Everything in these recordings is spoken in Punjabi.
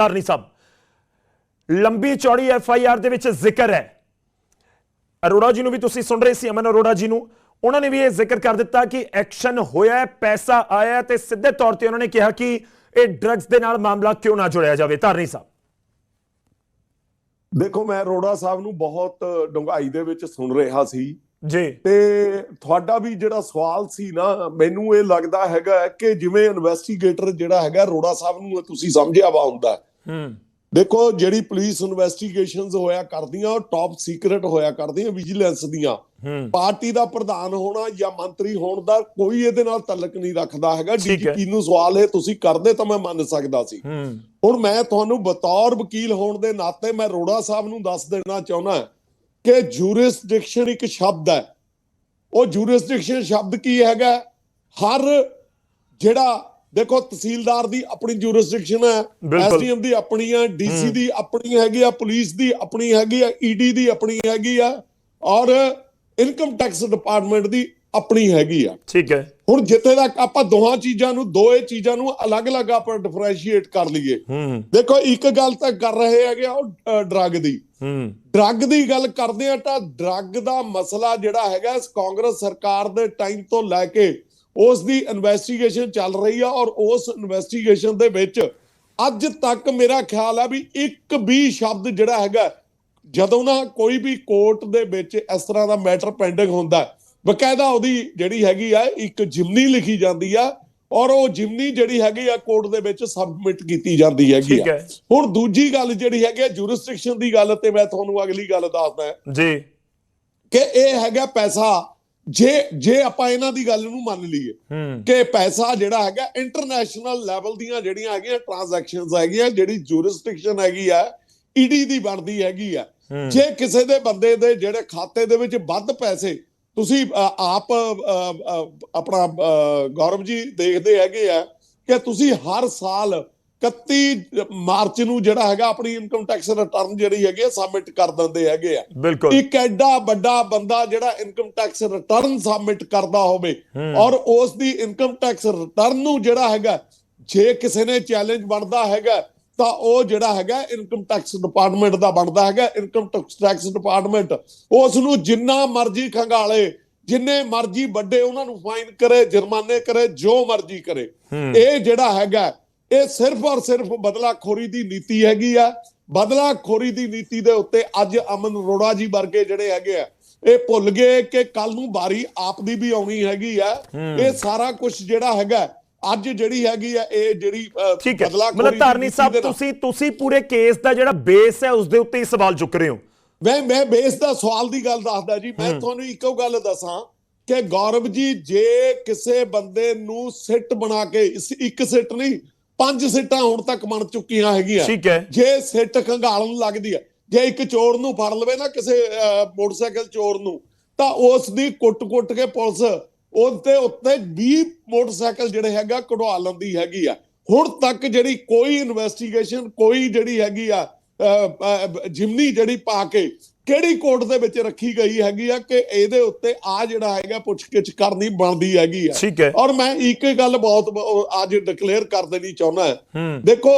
ਧਾਰਨੀ ਸਾਹਿਬ ਲੰਬੀ ਚੌੜੀ ਐਫ ਆਈ ਆਰ ਦੇ ਵਿੱਚ ਜ਼ਿਕਰ ਹੈ। ਅਰੋੜਾ ਜੀ ਨੂੰ ਵੀ ਤੁਸੀਂ ਸੁਣ ਰਹੇ ਸੀ ਅਮਨ ਅਰੋੜਾ ਜੀ ਨੂੰ। ਉਹਨਾਂ ਨੇ ਵੀ ਇਹ ਜ਼ਿਕਰ ਕਰ ਦਿੱਤਾ ਕਿ ਐਕਸ਼ਨ ਹੋਇਆ ਹੈ, ਪੈਸਾ ਆਇਆ ਹੈ ਤੇ ਸਿੱਧੇ ਤੌਰ ਤੇ ਉਹਨਾਂ ਨੇ ਕਿਹਾ ਕਿ ਇਹ ਡਰੱਗਸ ਦੇ ਨਾਲ ਮਾਮਲਾ ਕਿਉਂ ਨਾ ਜੁੜਿਆ ਜਾਵੇ। ਧਾਰਨੀ ਸਾਹਿਬ। ਦੇਖੋ ਮੈਂ ਰੋੜਾ ਸਾਹਿਬ ਨੂੰ ਬਹੁਤ ਡੁੰਗਾਈ ਦੇ ਵਿੱਚ ਸੁਣ ਰਿਹਾ ਸੀ। ਜੀ। ਤੇ ਤੁਹਾਡਾ ਵੀ ਜਿਹੜਾ ਸਵਾਲ ਸੀ ਨਾ ਮੈਨੂੰ ਇਹ ਲੱਗਦਾ ਹੈਗਾ ਕਿ ਜਿਵੇਂ ਇਨਵੈਸਟੀਗੇਟਰ ਜਿਹੜਾ ਹੈਗਾ ਰੋੜਾ ਸਾਹਿਬ ਨੂੰ ਤੁਸੀਂ ਸਮਝਿਆ ਵਾ ਹੁੰਦਾ। ਹੂੰ। ਦੇਖੋ ਜਿਹੜੀ ਪੁਲਿਸ ਇਨਵੈਸਟੀਗੇਸ਼ਨਸ ਹੋਇਆ ਕਰਦੀਆਂ ਉਹ ਟਾਪ ਸੀਕ੍ਰੇਟ ਹੋਇਆ ਕਰਦੀਆਂ ਵਿਜੀਲੈਂਸ ਦੀਆਂ। ਹੂੰ। ਪਾਰਟੀ ਦਾ ਪ੍ਰਧਾਨ ਹੋਣਾ ਜਾਂ ਮੰਤਰੀ ਹੋਣ ਦਾ ਕੋਈ ਇਹਦੇ ਨਾਲ ਤਾਲੁਕ ਨਹੀਂ ਰੱਖਦਾ ਹੈਗਾ। ਹੈ। ਡੀਜੀਪੀ ਨੂੰ ਸਵਾਲ ਇਹ ਤੁਸੀਂ ਕਰਦੇ ਤਾਂ ਮੈਂ ਮੰਨ ਸਕਦਾ ਸੀ। ਹੂੰ। ਹੁਣ ਮੈਂ ਤੁਹਾਨੂੰ ਬਤੌਰ ਵਕੀਲ ਹੋਣ ਦੇ ਨਾਤੇ ਮੈਂ ਰੋੜਾ ਸਾਹਿਬ ਨੂੰ ਦੱਸ ਦੇਣਾ ਚਾਹੁੰਦਾ ਕਿ ਜੂਰਿਸਡਿਕਸ਼ਨ ਇੱਕ ਸ਼ਬਦ ਹੈ। ਉਹ ਜੂਰਿਸਡਿਕਸ਼ਨ ਸ਼ਬਦ ਕੀ ਹੈਗਾ? ਹਰ ਜਿਹੜਾ ਦੇਖੋ ਤਹਿਸੀਲਦਾਰ ਦੀ ਆਪਣੀ ਜੂਰਿਸਡਿਕਸ਼ਨ ਹੈ। ਐਸਡੀਐਮ ਦੀ ਆਪਣੀ ਹੈ ਡੀਸੀ ਦੀ ਆਪਣੀ ਹੈਗੀ ਆ ਪੁਲਿਸ ਦੀ ਆਪਣੀ ਹੈਗੀ ਆ ਈਡੀ ਦੀ ਆਪਣੀ ਹੈਗੀ ਆ ਔਰ ਇਨਕਮ ਟੈਕਸ ਡਿਪਾਰਟਮੈਂਟ ਦੀ ਆਪਣੀ ਹੈਗੀ ਆ ਠੀਕ ਹੈ। ਹੁਣ ਜਿੱਥੇ ਤੱਕ ਆਪਾਂ ਦੋਹਾਂ ਚੀਜ਼ਾਂ ਨੂੰ ਦੋਏ ਚੀਜ਼ਾਂ ਨੂੰ ਅਲੱਗ-ਅਲੱਗ ਆਪਾਂ ਡਿਫਰੈਂਸ਼ੀਏਟ ਕਰ ਲਈਏ। ਹੂੰ। ਦੇਖੋ ਇੱਕ ਗੱਲ ਤਾਂ ਕਰ ਰਹੇ ਹੈਗੇ ਆ ਉਹ ਡਰੱਗ ਦੀ। ਹੂੰ। ਡਰੱਗ ਦੀ ਗੱਲ ਕਰਦੇ ਆ ਤਾਂ ਡਰੱਗ ਦਾ ਮਸਲਾ ਜਿਹੜਾ ਹੈਗਾ ਇਸ ਕਾਂਗਰਸ ਸਰਕਾਰ ਦੇ ਟਾਈਮ ਤੋਂ ਲੈ ਕੇ ਉਸ ਦੀ ਇਨਵੈਸਟੀਗੇਸ਼ਨ ਚੱਲ ਰਹੀ ਆ ਔਰ ਉਸ ਇਨਵੈਸਟੀਗੇਸ਼ਨ ਦੇ ਵਿੱਚ ਅੱਜ ਤੱਕ ਮੇਰਾ ਖਿਆਲ ਆ ਵੀ ਇੱਕ ਵੀ ਸ਼ਬਦ ਜਿਹੜਾ ਹੈਗਾ ਜਦੋਂ ਨਾ ਕੋਈ ਵੀ ਕੋਰਟ ਦੇ ਵਿੱਚ ਇਸ ਤਰ੍ਹਾਂ ਦਾ ਮੈਟਰ ਪੈਂਡਿੰਗ ਹੁੰਦਾ ਬਕਾਇਦਾ ਉਹਦੀ ਜਿਹੜੀ ਹੈਗੀ ਆ ਇੱਕ ਜਿਮਨੀ ਲਿਖੀ ਜਾਂਦੀ ਆ ਔਰ ਉਹ ਜਿਮਨੀ ਜਿਹੜੀ ਹੈਗੀ ਆ ਕੋਰਟ ਦੇ ਵਿੱਚ ਸਬਮਿਟ ਕੀਤੀ ਜਾਂਦੀ ਹੈਗੀ ਆ। ਹੁਣ ਦੂਜੀ ਗੱਲ ਜਿਹੜੀ ਹੈਗੀ ਜੁਰਿਸਡਿਕਸ਼ਨ ਦੀ ਗੱਲ ਤੇ ਮੈਂ ਤੁਹਾਨੂੰ ਅਗਲੀ ਗੱਲ ਦੱਸਦਾ। ਜੀ। ਕਿ ਇਹ ਹੈਗਾ ਪੈਸਾ ਜੇ ਜੇ ਆਪਾਂ ਇਹਨਾਂ ਦੀ ਗੱਲ ਨੂੰ ਮੰਨ ਲਈਏ ਕਿ ਪੈਸਾ ਜਿਹੜਾ ਹੈਗਾ ਇੰਟਰਨੈਸ਼ਨਲ ਲੈਵਲ ਦੀਆਂ ਜਿਹੜੀਆਂ ਹੈਗੀਆਂ ਟ੍ਰਾਂਜੈਕਸ਼ਨਸ ਹੈਗੀਆਂ ਜਿਹੜੀ ਜੁਰਿਸਡਿਕਸ਼ਨ ਹੈਗੀ ਆ ਈਡੀ ਦੀ ਬਣਦੀ ਹੈਗੀ ਆ। ਜੇ ਕਿਸੇ ਦੇ ਬੰਦੇ ਦੇ ਜਿਹੜੇ ਖਾਤੇ ਦੇ ਵਿੱਚ ਵੱਧ ਪੈਸੇ ਤੁਸੀਂ ਆਪ ਆਪਣਾ ਗੌਰਵ ਜੀ ਦੇਖਦੇ ਹੈਗੇ ਆ ਕਿ ਤੁਸੀਂ ਹਰ ਸਾਲ 31 ਮਾਰਚ ਨੂੰ ਜਿਹੜਾ ਹੈਗਾ ਆਪਣੀ ਇਨਕਮ ਟੈਕਸ ਰਿਟਰਨ ਜਿਹੜੀ ਹੈਗੀ ਸਬਮਿਟ ਕਰ ਦਿੰਦੇ ਹੈਗੇ ਆ। ਇੱਕ ਐਡਾ ਵੱਡਾ ਬੰਦਾ ਜਿਹੜਾ ਇਨਕਮ ਟੈਕਸ ਰਿਟਰਨ ਸਬਮਿਟ ਕਰਦਾ ਹੋਵੇ ਔਰ ਉਸ ਦੀ ਇਨਕਮ ਟੈਕਸ ਰਿਟਰਨ ਨੂੰ ਜਿਹੜਾ ਹੈਗਾ ਜੇ ਕਿਸੇ ਨੇ ਚੈਲੰਜ ਬਣਦਾ ਹੈਗਾ ਤਾਂ ਉਹ ਜਿਹੜਾ ਹੈਗਾ ਇਨਕਮ ਟੈਕਸ ਡਿਪਾਰਟਮੈਂਟ ਦਾ ਬਣਦਾ ਹੈਗਾ। ਇਨਕਮ ਟੈਕਸ ਡਿਪਾਰਟਮੈਂਟ ਉਸ ਨੂੰ ਜਿੰਨਾ ਮਰਜ਼ੀ ਖੰਗਾਲੇ ਜਿੰਨੇ ਮਰਜ਼ੀ ਵੱਡੇ ਉਹਨਾਂ ਨੂੰ ਫਾਈਨ ਕਰੇ ਜੁਰਮਾਨੇ ਕਰੇ ਜੋ ਮਰਜ਼ੀ ਕਰੇ। ਇਹ ਜਿਹੜਾ ਹੈਗਾ ਇਹ ਸਿਰਫ ਔਰ ਸਿਰਫ ਬਦਲਾਖੋਰੀ ਦੀ ਨੀਤੀ ਹੈਗੀ ਆ। ਬਦਲਾਖੋਰੀ ਦੀ ਨੀਤੀ ਦੇ ਉੱਤੇ ਅੱਜ ਅਮਨ ਅਰੋੜਾ ਜੀ ਵਰਗੇ ਜਿਹੜੇ ਹੈਗੇ ਆ ਇਹ ਭੁੱਲ ਗਏ ਕਿ ਕੱਲ ਨੂੰ ਬਾਰੀ ਆਪ ਦੀ ਵੀ ਆਉਣੀ ਹੈਗੀ ਆ। ਇਹ ਸਾਰਾ ਕੁਝ ਜਿਹੜਾ ਹੈਗਾ ਅੱਜ ਜਿਹੜੀ ਹੈਗੀ ਆ ਇਹ ਜਿਹੜੀ ਬਦਲਾਖੋਰੀ ਮਤਲਬ ਧਾਰਨੀ ਸਾਹਿਬ ਤੁਸੀਂ ਤੁਸੀਂ ਪੂਰੇ ਕੇਸ ਦਾ ਜਿਹੜਾ ਬੇਸ ਹੈ ਉਸ ਦੇ ਉੱਤੇ ਹੀ ਸਵਾਲ ਚੁੱਕ ਰਹੇ ਹੋ। ਮੈਂ ਮੈਂ ਬੇਸ ਦਾ ਸਵਾਲ ਦੀ ਗੱਲ ਦੱਸਦਾ ਜੀ। ਮੈਂ ਤੁਹਾਨੂੰ ਇੱਕੋ ਗੱਲ ਦੱਸਾਂ ਕਿ ਗੌਰਵ ਜੀ ਜੇ ਕਿਸੇ ਬੰਦੇ ਨੂੰ ਸਿੱਟ ਬਣਾ ਕੇ ਇੱਕ ਸਿੱਟ ਨਹੀਂ ਪੰਜ ਸਿੱਟਾਂ ਹੁਣ ਤੱਕ ਬਣ ਚੁੱਕੀਆਂ ਹੈਗੀਆਂ ਠੀਕ ਹੈ। ਜੇ ਸਿੱਟ ਖੰਗਾਲਣ ਲੱਗਦੀ ਹੈ ਜੇ ਇੱਕ ਚੋਰ ਨੂੰ ਫੜ ਲਵੇ ਨਾ ਕਿਸੇ ਮੋਟਰਸਾਈਕਲ ਚੋਰ ਨੂੰ ਤਾਂ ਉਸ ਦੀ ਕੁੱਟ-ਕੁੱਟ ਕੇ ਪੁਲਿਸ ਉਹਦੇ ਉੱਤੇ 20 ਮੋਟਰਸਾਈਕਲ ਜਿਹੜੇ ਹੈਗਾ ਕਢਵਾ ਲੈਂਦੀ ਹੈਗੀ ਆ ਹੁਣ ਤੱਕ ਜਿਹੜੀ ਕੋਈ ਇਨਵੈਸਟੀਗੇਸ਼ਨ ਕੋਈ ਜਿਹੜੀ ਹੈਗੀ ਆ ਜਿਮਨੀ ਜਿਹੜੀ ਪਾ ਕੇ ਕਿਹੜੀ ਕੋਰਟ ਦੇ ਵਿੱਚ ਰੱਖੀ ਗਈ ਹੈਗੀ ਆ ਕਿ ਇਹਦੇ ਉੱਤੇ ਆ ਜਿਹੜਾ ਹੈਗਾ ਪੁੱਛਗਿੱਛ ਕਰਨੀ ਬਣਦੀ ਹੈਗੀ ਆ ਠੀਕ ਹੈ। ਔਰ ਮੈਂ ਇੱਕ ਗੱਲ ਬਹੁਤ ਅੱਜ ਡਿਕਲੇਅਰ ਕਰ ਦੇਣੀ ਚਾਹੁੰਦਾ ਹੂੰ। ਦੇਖੋ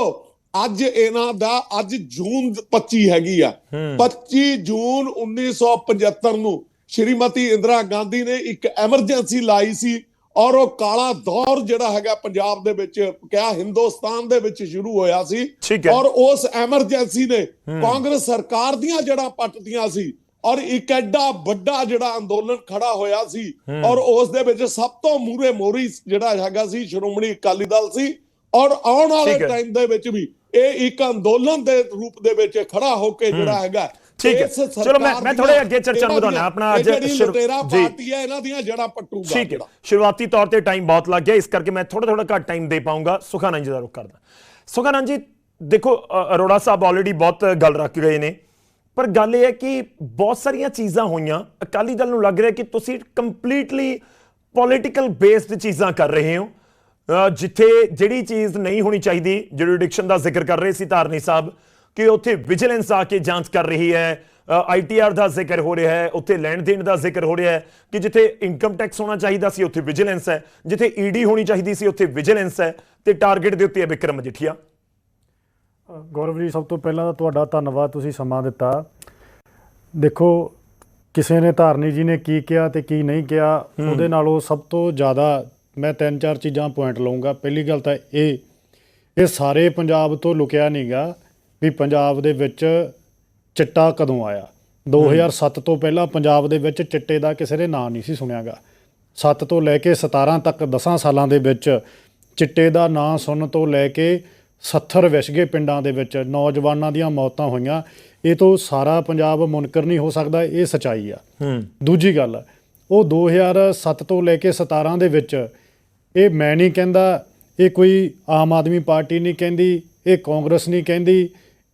ਅੱਜ ਇਹਨਾਂ ਦਾ ਅੱਜ ਜੂਨ 25 ਹੈਗੀ ਆ 25 ਜੂਨ 1975 ਨੂੰ ਸ਼੍ਰੀਮਤੀ ਇੰਦਰਾ ਗਾਂਧੀ ਨੇ ਇੱਕ ਐਮਰਜੈਂਸੀ ਲਾਈ ਸੀ ਔਰ ਉਹ ਕਾਲਾ ਦੌਰ ਜਿਹੜਾ ਹੈਗਾ ਪੰਜਾਬ ਦੇ ਵਿੱਚ ਕਿਹਾ ਹਿੰਦੁਸਤਾਨ ਦੇ ਵਿੱਚ ਸ਼ੁਰੂ ਹੋਇਆ ਸੀ। ਔਰ ਉਸ ਐਮਰਜੈਂਸੀ ਨੇ ਕਾਂਗਰਸ ਸਰਕਾਰ ਦੀਆਂ ਜੜਾਂ ਪੱਟਦੀਆਂ ਸੀ ਔਰ ਇੱਕ ਐਡਾ ਵੱਡਾ ਜਿਹੜਾ ਅੰਦੋਲਨ ਖੜਾ ਹੋਇਆ ਸੀ। ਔਰ ਉਸ ਦੇ ਵਿੱਚ ਸਭ ਤੋਂ ਮੂਰੇ ਮੋਰੀ ਜਿਹੜਾ ਹੈਗਾ ਸੀ ਸ਼੍ਰੋਮਣੀ ਅਕਾਲੀ ਦਲ ਸੀ। ਔਰ ਆਉਣ ਵਾਲੇ। ਟਾਈਮ ਦੇ ਵਿੱਚ ਵੀ ਇਹ ਇੱਕ ਅੰਦੋਲਨ ਦੇ ਰੂਪ ਦੇ ਵਿੱਚ ਖੜਾ ਹੋ ਕੇ ਜਿਹੜਾ ਹੈਗਾ ਠੀਕ ਹੈ। ਚਲੋ ਮੈਂ- ਮੈਂ ਥੋੜ੍ਹੇ ਅੱਗੇ ਚਰਚਾ ਨੂੰ ਵਧਾਉਣਾ। ਆਪਣਾ ਅੱਜ ਜਿਹੜੀ ਲੁਟੇਰਾ। ਪਾਰਟੀ ਹੈ ਇਹਨਾਂ ਦੀਆਂ ਜੜਾਂ ਪੱਟੂਗਾ ਠੀਕ ਹੈ ਜਿਹੜਾ। ਸ਼ੁਰੂਆਤੀ ਤੌਰ ਤੇ ਟਾਈਮ ਬਹੁਤ ਲੱਗ ਗਿਆ ਇਸ ਕਰਕੇ ਮੈਂ ਥੋੜਾ ਥੋੜਾ ਘੱਟ ਟਾਈਮ ਦੇ ਪਾਉਂਗਾ ਸੁਖਾਨੰਦ ਜੀ ਦਾ ਰੁਖ ਕਰਦਾ ਸੁਖਾਨੰਦ ਜੀ ਦੇਖੋ ਅਰੋੜਾ ਸਾਹਿਬ ਆਲਰੇਡੀ ਬਹੁਤ ਗੱਲ ਰੱਖ ਗਏ ਨੇ ਪਰ ਗੱਲ ਇਹ ਹੈ ਕਿ ਬਹੁਤ ਸਾਰੀਆਂ ਚੀਜ਼ਾਂ ਹੋਈਆਂ ਅਕਾਲੀ ਦਲ ਨੂੰ ਲੱਗ ਰਿਹਾ ਕਿ ਤੁਸੀਂ ਕੰਪਲੀਟਲੀ ਪੋਲਿਟੀਕਲ ਬੇਸਡ ਚੀਜ਼ਾਂ ਕਰ ਰਹੇ ਹੋ ਜਿੱਥੇ ਜਿਹੜੀ ਚੀਜ਼ ਨਹੀਂ ਹੋਣੀ ਚਾਹੀਦੀ ਜੁਰੀਡਿਕਸ਼ਨ ਦਾ ਜ਼ਿਕਰ ਕਰ ਰਹੇ ਸੀ ਧਾਰਨੀ ਸਾਹਿਬ ਕਿ ਉੱਥੇ ਵਿਜੀਲੈਂਸ ਆ ਕੇ ਜਾਂਚ ਕਰ ਰਹੀ ਹੈ। ਆਈਟੀਆਰ ਦਾ ਜ਼ਿਕਰ ਹੋ ਰਿਹਾ ਹੈ ਉੱਥੇ ਲੈਣ ਦੇਣ ਦਾ ਜ਼ਿਕਰ ਹੋ ਰਿਹਾ ਹੈ ਕਿ ਜਿੱਥੇ ਇਨਕਮ ਟੈਕਸ ਹੋਣਾ ਚਾਹੀਦਾ ਸੀ ਉੱਥੇ ਵਿਜੀਲੈਂਸ ਹੈ। ਜਿੱਥੇ ਈਡੀ ਹੋਣੀ ਚਾਹੀਦੀ ਸੀ ਉੱਥੇ ਵਿਜੀਲੈਂਸ ਹੈ ਤੇ ਟਾਰਗੇਟ ਦੇ ਉੱਤੇ ਹੈ ਵਿਕਰਮ ਮਜੀਠੀਆ ਗੌਰਵ ਜੀ ਸਭ ਤੋਂ ਪਹਿਲਾਂ ਤਾਂ ਤੁਹਾਡਾ ਧੰਨਵਾਦ ਤੁਸੀਂ ਸਮਾਂ ਦਿੱਤਾ। ਦੇਖੋ ਕਿਸੇ ਨੇ ਧਾਰਨੀ ਜੀ ਨੇ ਕੀ ਕਿਹਾ ਤੇ ਕੀ ਨਹੀਂ ਕਿਹਾ ਉਹਦੇ ਨਾਲੋਂ ਸਭ ਤੋਂ ਜ਼ਿਆਦਾ ਮੈਂ ਤਿੰਨ ਚਾਰ ਚੀਜ਼ਾਂ ਪੁਆਇੰਟ ਲਵਾਂਗਾ ਪਹਿਲੀ ਗੱਲ ਤਾਂ ਇਹ ਇਹ ਸਾਰੇ ਪੰਜਾਬ ਤੋਂ ਲੁਕਿਆ ਨਹੀਂਗਾ ਵੀ ਪੰਜਾਬ ਦੇ ਵਿੱਚ ਚਿੱਟਾ ਕਦੋਂ ਆਇਆ? 2007 ਤੋਂ ਪਹਿਲਾਂ ਪੰਜਾਬ ਦੇ ਵਿੱਚ ਚਿੱਟੇ ਦਾ ਕਿਸੇ ਦੇ ਨਾਂ ਨਹੀਂ ਸੀ ਸੁਣਿਆਗਾ। 7 ਤੋਂ ਲੈ ਕੇ 17 ਤੱਕ 10 ਸਾਲਾਂ ਦੇ ਵਿੱਚ ਚਿੱਟੇ ਦਾ ਨਾਂ ਸੁਣਨ ਤੋਂ ਲੈ ਕੇ 70 ਵਿਛਗੇ ਪਿੰਡਾਂ ਦੇ ਵਿੱਚ ਨੌਜਵਾਨਾਂ ਦੀਆਂ ਮੌਤਾਂ ਹੋਈਆਂ। ਇਹ ਤੋਂ ਸਾਰਾ ਪੰਜਾਬ ਮੁਨਕਰ ਨਹੀਂ ਹੋ ਸਕਦਾ ਇਹ ਸਚਾਈ ਆ। ਹੂੰ। ਦੂਜੀ ਗੱਲ ਉਹ 2007 ਤੋਂ ਲੈ ਕੇ 17 ਦੇ ਵਿੱਚ ਇਹ ਮੈਂ ਨਹੀਂ ਕਹਿੰਦਾ ਇਹ ਕੋਈ ਆਮ ਆਦਮੀ ਪਾਰਟੀ ਨਹੀਂ ਕਹਿੰਦੀ ਇਹ ਕਾਂਗਰਸ ਨਹੀਂ ਕਹਿੰਦੀ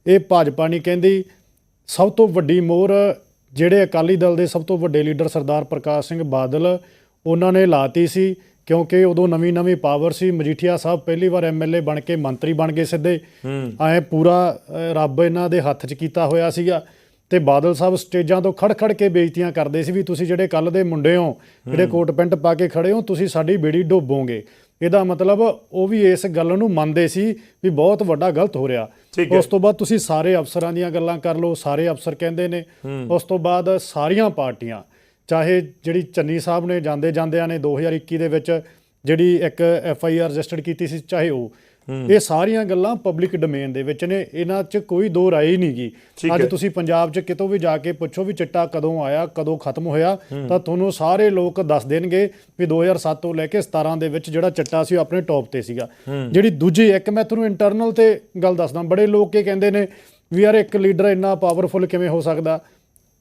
ਇਹ ਭਾਜਪਾ ਨਹੀਂ ਕਹਿੰਦੀ। ਸਭ ਤੋਂ ਵੱਡੀ ਮੋਹਰ ਜਿਹੜੇ ਅਕਾਲੀ ਦਲ ਦੇ ਸਭ ਤੋਂ ਵੱਡੇ ਲੀਡਰ ਸਰਦਾਰ ਪ੍ਰਕਾਸ਼ ਸਿੰਘ ਬਾਦਲ ਉਹਨਾਂ ਨੇ ਲਾਤੀ ਸੀ ਕਿਉਂਕਿ ਉਦੋਂ ਨਵੀਂ ਨਵੀਂ ਪਾਵਰ ਸੀ। ਮਜੀਠੀਆ ਸਾਹਿਬ ਪਹਿਲੀ ਵਾਰ ਐਮਐਲਏ ਬਣ ਕੇ ਮੰਤਰੀ ਬਣ ਗਏ ਸਿੱਧੇ। ਐ ਪੂਰਾ ਰੱਬ ਇਹਨਾਂ ਦੇ ਹੱਥ 'ਚ ਕੀਤਾ ਹੋਇਆ ਸੀਗਾ। ਤੇ ਬਾਦਲ ਸਾਹਿਬ ਸਟੇਜਾਂ ਤੋਂ ਖੜ ਖੜ ਕੇ ਬੇਇੱਜ਼ਤੀਆਂ ਕਰਦੇ ਸੀ ਵੀ ਤੁਸੀਂ ਜਿਹੜੇ ਕੱਲ ਦੇ ਮੁੰਡੇ ਹੋ ਜਿਹੜੇ ਕੋਟ ਪੈਂਟ ਪਾ ਕੇ ਖੜੇ ਹੋ ਤੁਸੀਂ ਸਾਡੀ ਬੇੜੀ ਡੋਬੋਗੇ। ਇਹਦਾ ਮਤਲਬ ਉਹ ਵੀ ਇਸ ਗੱਲ ਨੂੰ ਮੰਨਦੇ ਸੀ ਵੀ ਬਹੁਤ ਵੱਡਾ ਗਲਤ ਹੋ ਰਿਹਾ। ਉਸ ਤੋਂ ਬਾਅਦ ਤੁਸੀਂ ਸਾਰੇ ਅਫਸਰਾਂ ਦੀਆਂ ਗੱਲਾਂ ਕਰ ਲਓ ਸਾਰੇ ਅਫਸਰ ਕਹਿੰਦੇ ਨੇ। ਉਸ ਤੋਂ ਬਾਅਦ ਸਾਰੀਆਂ ਪਾਰਟੀਆਂ ਚਾਹੇ ਜਿਹੜੀ ਚੰਨੀ ਸਾਹਿਬ ਨੇ ਜਾਂਦੇ ਜਾਂਦਿਆਂ ਨੇ 2021 ਦੇ ਵਿੱਚ ਜਿਹੜੀ ਇੱਕ ਐਫ ਆਈ ਆਰ ਰਜਿਸਟਰਡ ਕੀਤੀ ਸੀ ਚਾਹੇ ਉਹ। ਇਹ ਸਾਰੀਆਂ ਗੱਲਾਂ ਪਬਲਿਕ ਡੋਮੇਨ ਦੇ ਵਿੱਚ ਨੇ ਇਹਨਾਂ 'ਚ ਕੋਈ ਦੋ ਰਾਏ ਨਹੀਂ ਗੀ ਠੀਕ ਅੱਜ। ਤੁਸੀਂ ਪੰਜਾਬ 'ਚ ਕਿਤੋਂ ਵੀ ਜਾ ਕੇ ਪੁੱਛੋ ਵੀ ਚਿੱਟਾ ਕਦੋਂ ਆਇਆ ਕਦੋਂ ਖਤਮ ਹੋਇਆ ਤਾਂ ਤੁਹਾਨੂੰ ਸਾਰੇ ਲੋਕ ਦੱਸ ਦੇਣਗੇ ਵੀ 2007 ਤੋਂ ਲੈ ਕੇ 17 ਦੇ ਵਿੱਚ ਜਿਹੜਾ ਚਿੱਟਾ ਸੀ ਉਹ ਆਪਣੇ ਟੌਪ ਤੇ ਸੀਗਾ। ਜਿਹੜੀ ਦੂਜੀ ਇੱਕ ਮੈਂ ਤੁਹਾਨੂੰ ਇੰਟਰਨਲ ਤੇ ਗੱਲ ਦੱਸਦਾ ਬੜੇ ਲੋਕ ਇਹ ਕਹਿੰਦੇ ਨੇ ਵੀ ਯਾਰ ਇੱਕ ਲੀਡਰ ਇੰਨਾ ਪਾਵਰਫੁਲ ਕਿਵੇਂ ਹੋ ਸਕਦਾ?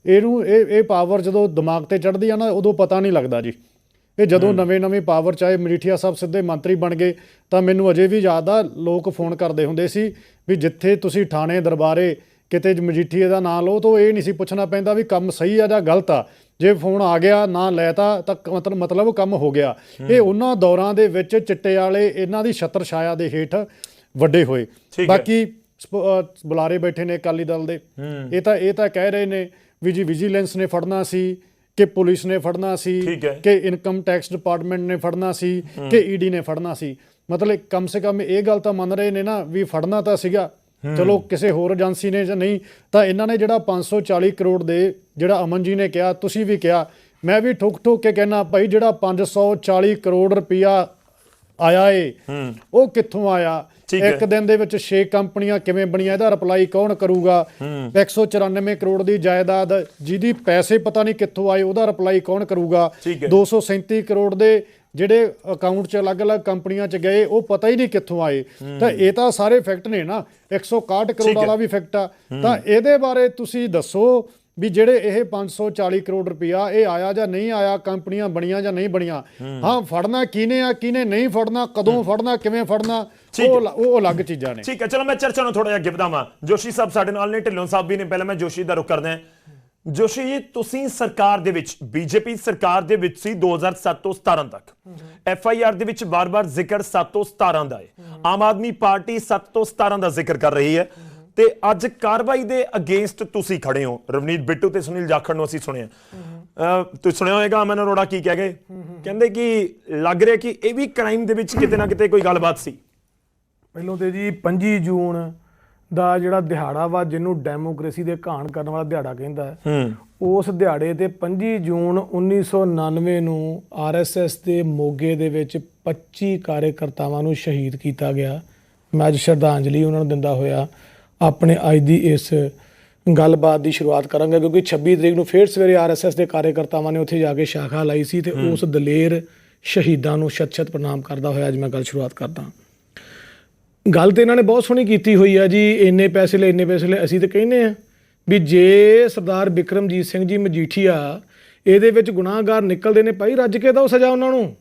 ਇਹਨੂੰ ਇਹ ਇਹ ਪਾਵਰ ਜਦੋਂ ਦਿਮਾਗ ਤੇ ਚੜ੍ਹਦੀ ਆ ਨਾ ਉਦੋਂ ਪਤਾ ਨਹੀਂ ਲੱਗਦਾ ਜੀ। ਇਹ ਜਦੋਂ ਨਵੇਂ-ਨਵੇਂ ਪਾਵਰ ਚਾਹੇ ਮਜੀਠੀਆ ਸਾਹਿਬ ਸਿੱਧੇ ਮੰਤਰੀ ਬਣ ਗਏ ਤਾਂ ਮੈਨੂੰ ਅਜੇ ਵੀ ਯਾਦ ਆ ਲੋਕ ਫੋਨ ਕਰਦੇ ਹੁੰਦੇ ਸੀ ਵੀ ਜਿੱਥੇ ਤੁਸੀਂ ਥਾਣੇ ਦਰਬਾਰੇ ਕਿਤੇ ਮਜੀਠੀਏ ਦਾ ਨਾਂ ਲਓ ਤਾਂ ਇਹ ਨਹੀਂ ਸੀ ਪੁੱਛਣਾ ਪੈਂਦਾ ਵੀ ਕੰਮ ਸਹੀ ਆ ਜਾਂ ਗਲਤ ਆ। ਜੇ ਫੋਨ ਆ ਗਿਆ ਨਾ ਲੈਤਾ ਤਾਂ ਮਤਲਬ ਮਤਲਬ ਕੰਮ ਹੋ ਗਿਆ। ਇਹ ਉਹਨਾਂ ਦੌਰਾਂ ਦੇ ਵਿੱਚ ਚਿੱਟੇ ਵਾਲੇ ਇਹਨਾਂ ਦੀ ਛਤਰ ਛਾਇਆ ਦੇ ਹੇਠ ਵੱਡੇ ਹੋਏ। ਬਾਕੀ ਬੁਲਾਰੇ ਬੈਠੇ ਨੇ ਅਕਾਲੀ ਦਲ ਦੇ। ਇਹ ਤਾਂ ਇਹ ਤਾਂ ਕਹਿ ਰਹੇ ਨੇ ਵੀ ਜੀ ਵਿਜੀਲੈਂਸ ਨੇ ਫੜਨਾ ਸੀ। ਕਿ ਪੁਲਿਸ ਨੇ ਫੜਨਾ ਸੀ। ਕਿ ਇਨਕਮ ਟੈਕਸ ਡਿਪਾਰਟਮੈਂਟ ਨੇ ਫੜਨਾ ਸੀ ਕਿ ਈਡੀ ਨੇ ਫੜਨਾ ਸੀ। ਮਤਲਬ ਕਮ ਸੇ ਕਮ ਇਹ ਗੱਲ ਤਾਂ ਮੰਨ ਰਹੇ ਨੇ ਨਾ ਵੀ ਫੜਨਾ ਤਾਂ ਸੀਗਾ। ਚਲੋ ਕਿਸੇ ਹੋਰ ਏਜੰਸੀ ਨੇ ਜਾਂ ਨਹੀਂ ਤਾਂ ਇਹਨਾਂ ਨੇ ਜਿਹੜਾ 540 ਕਰੋੜ ਦੇ ਜਿਹੜਾ ਅਮਨ ਜੀ ਨੇ ਕਿਹਾ ਤੁਸੀਂ ਵੀ ਕਿਹਾ। ਮੈਂ ਵੀ ਠੋਕ ਠੋਕ ਕੇ ਕਹਿਣਾ ਭਾਈ ਜਿਹੜਾ 540 ਕਰੋੜ ਰੁਪਇਆ ਆਇਆ ਏ। ਉਹ ਕਿੱਥੋਂ ਆਇਆ। ਇੱਕ ਦਿਨ ਦੇ ਵਿੱਚ 6 ਕੰਪਨੀਆਂ ਕਿਵੇਂ ਬਣੀਆਂ? ਇਹਦਾ ਰਿਪਲਾਈ ਕੌਣ ਕਰੂਗਾ? 194 ਕਰੋੜ ਦੀ ਜਾਇਦਾਦ ਜਿਹਦੀ ਪੈਸੇ ਪਤਾ ਨਹੀਂ ਕਿੱਥੋਂ ਆਏ ਉਹਦਾ ਰਿਪਲਾਈ ਕੌਣ ਕਰੂਗਾ? ਠੀਕ ਹੈ। 237 ਕਰੋੜ ਦੇ ਜਿਹੜੇ ਅਕਾਊਂਟ 'ਚ ਅਲੱਗ-ਅਲੱਗ ਕੰਪਨੀਆਂ 'ਚ ਗਏ ਉਹ ਪਤਾ ਹੀ ਨਹੀਂ ਕਿੱਥੋਂ ਆਏ। ਤਾਂ ਇਹ ਤਾਂ ਸਾਰੇ ਫੈਕਟ ਨੇ ਨਾ। 161 ਕਰੋੜ। ਵਾਲਾ ਵੀ ਫੈਕਟ ਆ। ਤਾਂ ਇਹਦੇ ਬਾਰੇ ਤੁਸੀਂ ਦੱਸੋ ਵੀ ਜਿਹੜੇ ਇਹ 540 ਕਰੋੜ ਰੁਪਇਆ ਇਹ ਆਇਆ ਜਾਂ ਨਹੀਂ ਆਇਆ ਕੰਪਨੀਆਂ ਬਣੀਆਂ ਜਾਂ ਨਹੀਂ ਬਣੀਆਂ ਹਾਂ। ਫੜਨਾ ਕਿਹਨੇ ਆ ਕਿਹਨੇ ਨਹੀਂ ਫੜਨਾ ਕਦੋਂ ਫੜਨਾ ਕਿਵੇਂ ਫੜਨਾ ਉਹ ਉਹ ਅਲੱਗ ਚੀਜ਼ਾਂ ਨੇ। ਠੀਕ ਹੈ ਚਲੋ ਮੈਂ ਚਰਚਾ ਨੂੰ ਥੋੜਾ ਜਿਹਾ ਅੱਗੇ ਵਧਾਵਾਂ। ਜੋਸ਼ੀ ਸਾਹਿਬ ਸਾਡੇ ਨਾਲ ਨੇ ਢਿੱਲੋਂ ਸਾਹਿਬ ਵੀ ਨੇ ਪਹਿਲਾਂ ਮੈਂ ਜੋਸ਼ੀ ਦਾ ਰੁਖ ਕਰਦਾ ਹਾਂ। ਜੋਸ਼ੀ ਜੀ ਤੁਸੀਂ ਸਰਕਾਰ ਦੇ ਵਿੱਚ ਬੀਜੇਪੀ ਸਰਕਾਰ ਦੇ ਵਿੱਚ ਸੀ 2007 ਤੋਂ 17 ਤੱਕ। ਐਫ ਆਈ ਆਰ ਦੇ ਵਿੱਚ ਬਾਰ-ਬਾਰ ਜ਼ਿਕਰ 7 ਤੋਂ 17 ਦਾ ਹੈ। ਆਮ ਆਦਮੀ ਪਾਰਟੀ 7 ਤੋਂ 17 ਦਾ ਜ਼ਿਕਰ ਕਰ ਰਹੀ ਹੈ। ਤੇ ਅੱਜ ਕਾਰਵਾਈ ਦੇ ਅਗੇਂਸਟ ਤੁਸੀਂ ਖੜੇ ਹੋ। ਰਵਨੀਤ ਬਿੱਟੂ ਤੇ ਸੁਨੀਲ ਜਾਖੜ ਨੂੰ ਅਸੀਂ ਸੁਣਿਆ। ਤੁਸੀਂ ਸੁਣਿਆ ਹੋਵੇਗਾ ਅਮਨ ਅਰੋੜਾ ਕੀ ਕਹਿ ਗਏ? ਕਹਿੰਦੇ ਕਿ ਲੱਗ ਰਿਹਾ ਕਿ ਇਹ ਵੀ ਕ੍ਰਾਈਮ ਦੇ ਵਿੱਚ ਕਿਤੇ ਨਾ ਕਿਤੇ ਕੋਈ ਗੱਲਬਾਤ ਸੀ। ਪਹਿਲੋਂ ਤੇ ਜੀ 25 ਜੂਨ ਦਾ ਜਿਹੜਾ ਦਿਹਾੜਾ ਵਾ ਜਿਹਨੂੰ ਡੈਮੋਕ੍ਰੇਸੀ ਦੇ ਘਾਣ ਕਰਨ ਵਾਲਾ ਦਿਹਾੜਾ ਕਹਿੰਦਾ ਉਸ ਦਿਹਾੜੇ ਤੇ 25 ਜੂਨ 1999 ਨੂੰ ਆਰਐਸਐਸ ਦੇ ਮੋਗੇ ਦੇ ਵਿੱਚ 25 ਕਾਰਜਕਰਤਾਵਾਂ ਨੂੰ ਸ਼ਹੀਦ ਕੀਤਾ ਗਿਆ। ਮੈਂ ਅੱਜ ਸ਼ਰਧਾਂਜਲੀ ਉਹਨਾਂ ਨੂੰ ਦਿੰਦਾ ਹੋਇਆ। ਆਪਣੇ ਅੱਜ ਦੀ ਇਸ ਗੱਲਬਾਤ ਦੀ ਸ਼ੁਰੂਆਤ ਕਰਾਂਗਾ ਕਿਉਂਕਿ 26 ਤਰੀਕ ਨੂੰ ਫੇਰ ਸਵੇਰੇ ਆਰਐਸਐਸ ਦੇ ਕਾਰਜਕਰਤਾਵਾਂ ਨੇ ਉੱਥੇ ਜਾ ਕੇ ਸ਼ਾਖਾ ਲਾਈ ਸੀ ਤੇ ਉਸ ਦਲੇਰ ਸ਼ਹੀਦਾਂ ਨੂੰ ਸ਼ਤ-ਸ਼ਤ ਪ੍ਰਣਾਮ ਕਰਦਾ ਹੋਇਆ ਅੱਜ ਮੈਂ ਗੱਲ ਸ਼ੁਰੂਆਤ ਕਰਦਾ। ਗੱਲ ਤੇ ਇਹਨਾਂ ਨੇ ਬਹੁਤ ਸੋਹਣੀ ਕੀਤੀ ਹੋਈ ਆ ਜੀ ਇੰਨੇ ਪੈਸੇ ਲੈ ਇੰਨੇ ਪੈਸੇ ਲੈ ਅਸੀਂ ਤਾਂ ਕਹਿੰਦੇ ਆ ਵੀ ਜੇ ਸਰਦਾਰ ਬਿਕਰਮਜੀਤ ਸਿੰਘ ਜੀ ਮਜੀਠੀਆ ਇਹਦੇ ਵਿੱਚ ਗੁਨਾਹਗਾਰ ਨਿਕਲਦੇ ਨੇ ਭਾਈ ਰੱਜ ਕੇ ਦਿਓ ਸਜ਼ਾ ਉਹਨਾਂ ਨੂੰ।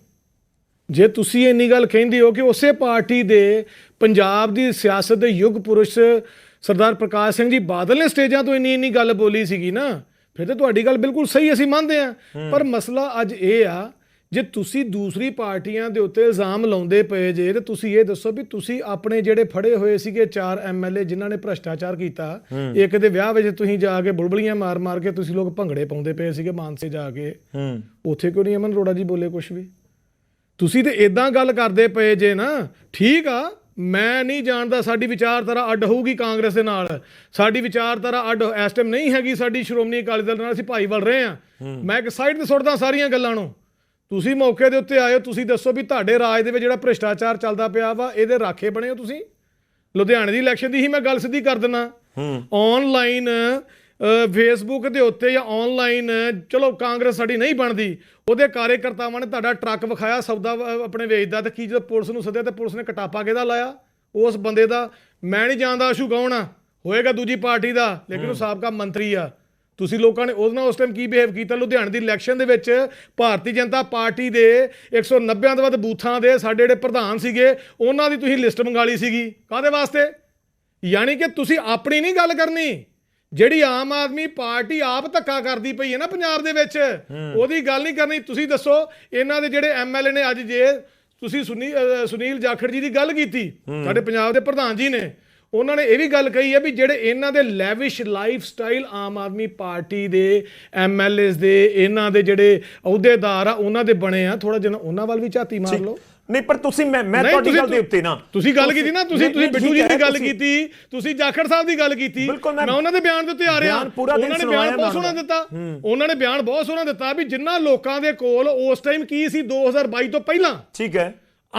ਜੇ ਤੁਸੀਂ ਇੰਨੀ ਗੱਲ ਕਹਿੰਦੇ ਹੋ ਕਿ ਉਸੇ ਪਾਰਟੀ ਦੇ ਪੰਜਾਬ ਦੀ ਸਿਆਸਤ ਦੇ ਯੁੱਗ ਪੁਰਸ਼ ਸਰਦਾਰ ਪ੍ਰਕਾਸ਼ ਸਿੰਘ ਜੀ ਬਾਦਲ ਨੇ ਸਟੇਜਾਂ ਤੋਂ ਇੰਨੀ ਇੰਨੀ ਗੱਲ ਬੋਲੀ ਸੀਗੀ ਨਾ ਫਿਰ ਤੇ ਤੁਹਾਡੀ ਗੱਲ ਬਿਲਕੁਲ ਸਹੀ ਅਸੀਂ ਮੰਨਦੇ ਆ ਪਰ ਮਸਲਾ ਅੱਜ ਇਹ ਆ ਜੇ ਤੁਸੀਂ ਦੂਸਰੀ ਪਾਰਟੀਆਂ ਦੇ ਉੱਤੇ ਇਲਜ਼ਾਮ ਲਾਉਂਦੇ ਪਏ ਜੇ ਤੇ ਤੁਸੀਂ ਇਹ ਦੱਸੋ ਵੀ ਤੁਸੀਂ ਆਪਣੇ ਜਿਹੜੇ ਫੜੇ ਹੋਏ ਸੀਗੇ ਚਾਰ ਐਮਐਲਏ ਜਿਨ੍ਹਾਂ ਨੇ ਭ੍ਰਸ਼ਟਾਚਾਰ ਕੀਤਾ ਇੱਕ ਦੇ ਵਿਆਹ ਵਿੱਚ ਤੁਸੀਂ ਜਾ ਕੇ ਬੁਲਬੁਲੀਆਂ ਮਾਰ ਮਾਰ ਕੇ ਤੁਸੀਂ ਲੋਕ ਭੰਗੜੇ ਪਾਉਂਦੇ ਪਏ ਸੀਗੇ ਮਾਨਸੇ ਜਾ ਕੇ। ਉੱਥੇ ਕਿਉਂ ਨਹੀਂ ਅਮਨ ਅਰੋੜਾ ਜੀ ਬੋਲੇ ਕੁਝ ਵੀ? ਤੁਸੀਂ ਤੇ ਇਦਾਂ ਗੱਲ ਕਰਦੇ ਪਏ ਜੇ ਨਾ ਠੀਕ ਆ ਮੈਂ ਨਹੀਂ ਜਾਣਦਾ ਸਾਡੀ ਵਿਚਾਰਧਾਰਾ ਅੱਡ ਹੋਊਗੀ ਕਾਂਗਰਸ ਦੇ ਨਾਲ। ਸਾਡੀ ਵਿਚਾਰਧਾਰਾ ਅੱਡ ਇਸ ਟਾਈਮ ਨਹੀਂ ਹੈਗੀ ਸਾਡੀ ਸ਼੍ਰੋਮਣੀ ਅਕਾਲੀ ਦਲ ਨਾਲ ਅਸੀਂ ਭਾਈਵਾਲ ਰਹੇ ਆ ਮੈਂ ਇੱਕ ਸਾਈਡ ਤੇ ਸੁੱਟਦਾ ਸਾਰੀਆਂ ਗੱਲਾਂ ਨੂੰ। ਤੁਸੀਂ ਮੌਕੇ ਦੇ ਉੱਤੇ ਆਏ ਹੋ ਤੁਸੀਂ ਦੱਸੋ ਵੀ ਤੁਹਾਡੇ ਰਾਜ ਦੇ ਵਿੱਚ ਜਿਹੜਾ ਭ੍ਰਿਸ਼ਟਾਚਾਰ ਚੱਲਦਾ ਪਿਆ ਵਾ ਇਹਦੇ ਰਾਖੇ ਬਣੇ ਹੋ ਤੁਸੀਂ? ਲੁਧਿਆਣੇ ਦੀ ਇਲੈਕਸ਼ਨ ਦੀ ਹੀ ਮੈਂ ਗੱਲ ਸਿੱਧੀ ਕਰ ਦਿੰਨਾ ਆਨਲਾਈਨ ਫੇਸਬੁੱਕ ਦੇ ਉੱਤੇ ਜਾਂ ਆਨਲਾਈਨ ਚਲੋ ਕਾਂਗਰਸ ਸਾਡੀ ਨਹੀਂ ਬਣਦੀ ਉਹਦੇ ਕਾਰਜਕਰਤਾਵਾਂ ਨੇ ਤੁਹਾਡਾ ਟਰੱਕ ਵਿਖਾਇਆ ਸੌਦਾ ਆਪਣੇ ਵੇਚਦਾ ਤੇ ਕੀ ਜਦੋਂ ਪੁਲਿਸ ਨੂੰ ਸੱਦਿਆ ਤੇ ਪੁਲਿਸ ਨੇ ਕਟਾਪਾ ਕਿਹਦਾ ਲਾਇਆ? ਉਸ ਬੰਦੇ ਦਾ। ਮੈਂ ਨਹੀਂ ਜਾਣਦਾ ਆਸ਼ੂ ਕੌਣ ਆ। ਹੋਏਗਾ ਦੂਜੀ ਪਾਰਟੀ ਦਾ ਲੇਕਿਨ ਉਹ ਸਾਬਕਾ ਮੰਤਰੀ ਆ। ਤੁਸੀਂ ਲੋਕਾਂ ਨੇ ਉਹਦੇ ਨਾਲ ਉਸ ਟਾਈਮ ਕੀ ਬਿਹੇਵ ਕੀਤਾ? ਲੁਧਿਆਣੇ ਦੀ ਇਲੈਕਸ਼ਨ ਦੇ ਵਿੱਚ ਭਾਰਤੀ ਜਨਤਾ ਪਾਰਟੀ ਦੇ 190 ਤੋਂ ਵੱਧ ਬੂਥਾਂ ਦੇ ਸਾਡੇ ਜਿਹੜੇ ਪ੍ਰਧਾਨ ਸੀਗੇ ਉਹਨਾਂ ਦੀ ਤੁਸੀਂ ਲਿਸਟ ਮੰਗਾਲੀ ਸੀਗੀ। ਕਾਦੇ ਵਾਸਤੇ? ਯਾਨੀ ਕਿ ਤੁਸੀਂ ਆਪਣੀ ਨਹੀਂ ਗੱਲ ਕਰਨੀ। ਜਿਹੜੀ ਆਮ ਆਦਮੀ ਪਾਰਟੀ ਆਪ ਧੱਕਾ ਕਰਦੀ ਪਈ ਹੈ ਨਾ ਪੰਜਾਬ ਦੇ ਵਿੱਚ ਉਹਦੀ ਗੱਲ ਨਹੀਂ ਕਰਨੀ। ਤੁਸੀਂ ਦੱਸੋ ਇਹਨਾਂ ਦੇ ਜਿਹੜੇ ਐਮਐਲਏ ਨੇ ਅੱਜ ਜੇ ਤੁਸੀਂ ਸੁਨੀਲ ਜਾਖੜ ਜੀ ਦੀ ਗੱਲ ਕੀਤੀ ਸਾਡੇ ਪੰਜਾਬ ਦੇ ਪ੍ਰਧਾਨ ਜੀ ਨੇ ਉਹਨਾਂ ਨੇ ਇਹ ਵੀ ਗੱਲ ਕਹੀ ਹੈ ਵੀ ਜਿਹੜੇ ਇਹਨਾਂ ਦੇ lavish lifestyle Aam Aadmi party ਦੇ ਐਮਐਲਏਸ ਦੇ ਇਹਨਾਂ ਦੇ ਜਿਹੜੇ ਅਹੁਦੇਦਾਰ ਆ ਉਹਨਾਂ ਦੇ ਬਣੇ ਆ। ਥੋੜਾ ਜਿਹਾ ਉਹਨਾਂ ਵੱਲ ਵੀ ਝਾਤੀ ਮਾਰ ਲਓ। ਨਹੀਂ ਪਰ ਤੁਸੀਂ ਮੈਂ ਮੈਂ ਤੁਹਾਡੀ ਗੱਲ ਦੇ ਉੱਤੇ ਨਾ। ਤੁਸੀਂ ਗੱਲ ਕੀਤੀ ਨਾ ਤੁਸੀਂ ਤੁਸੀਂ ਬਿੱਟੂ ਜੀ ਦੀ ਗੱਲ ਕੀਤੀ ਤੁਸੀਂ ਜਾਖੜ ਸਾਹਿਬ ਦੀ ਗੱਲ ਕੀਤੀ। ਮੈਂ- ਉਹਨਾਂ ਦੇ ਬਿਆਨ ਦੇ ਉੱਤੇ ਆ ਰਿਹਾ। ਉਹਨਾਂ ਨੇ ਬਿਆਨ ਬਹੁਤ ਸੋਹਣਾ ਦਿੱਤਾ। ਉਹਨਾਂ ਨੇ ਬਿਆਨ ਬਹੁਤ ਸੋਹਣਾ ਦਿੱਤਾ ਵੀ ਜਿੰਨਾ ਲੋਕਾਂ ਦੇ ਕੋਲ ਉਸ ਟਾਈਮ ਕੀ ਸੀ 2022 ਤੋਂ ਪਹਿਲਾਂ? ਠੀਕ ਹੈ।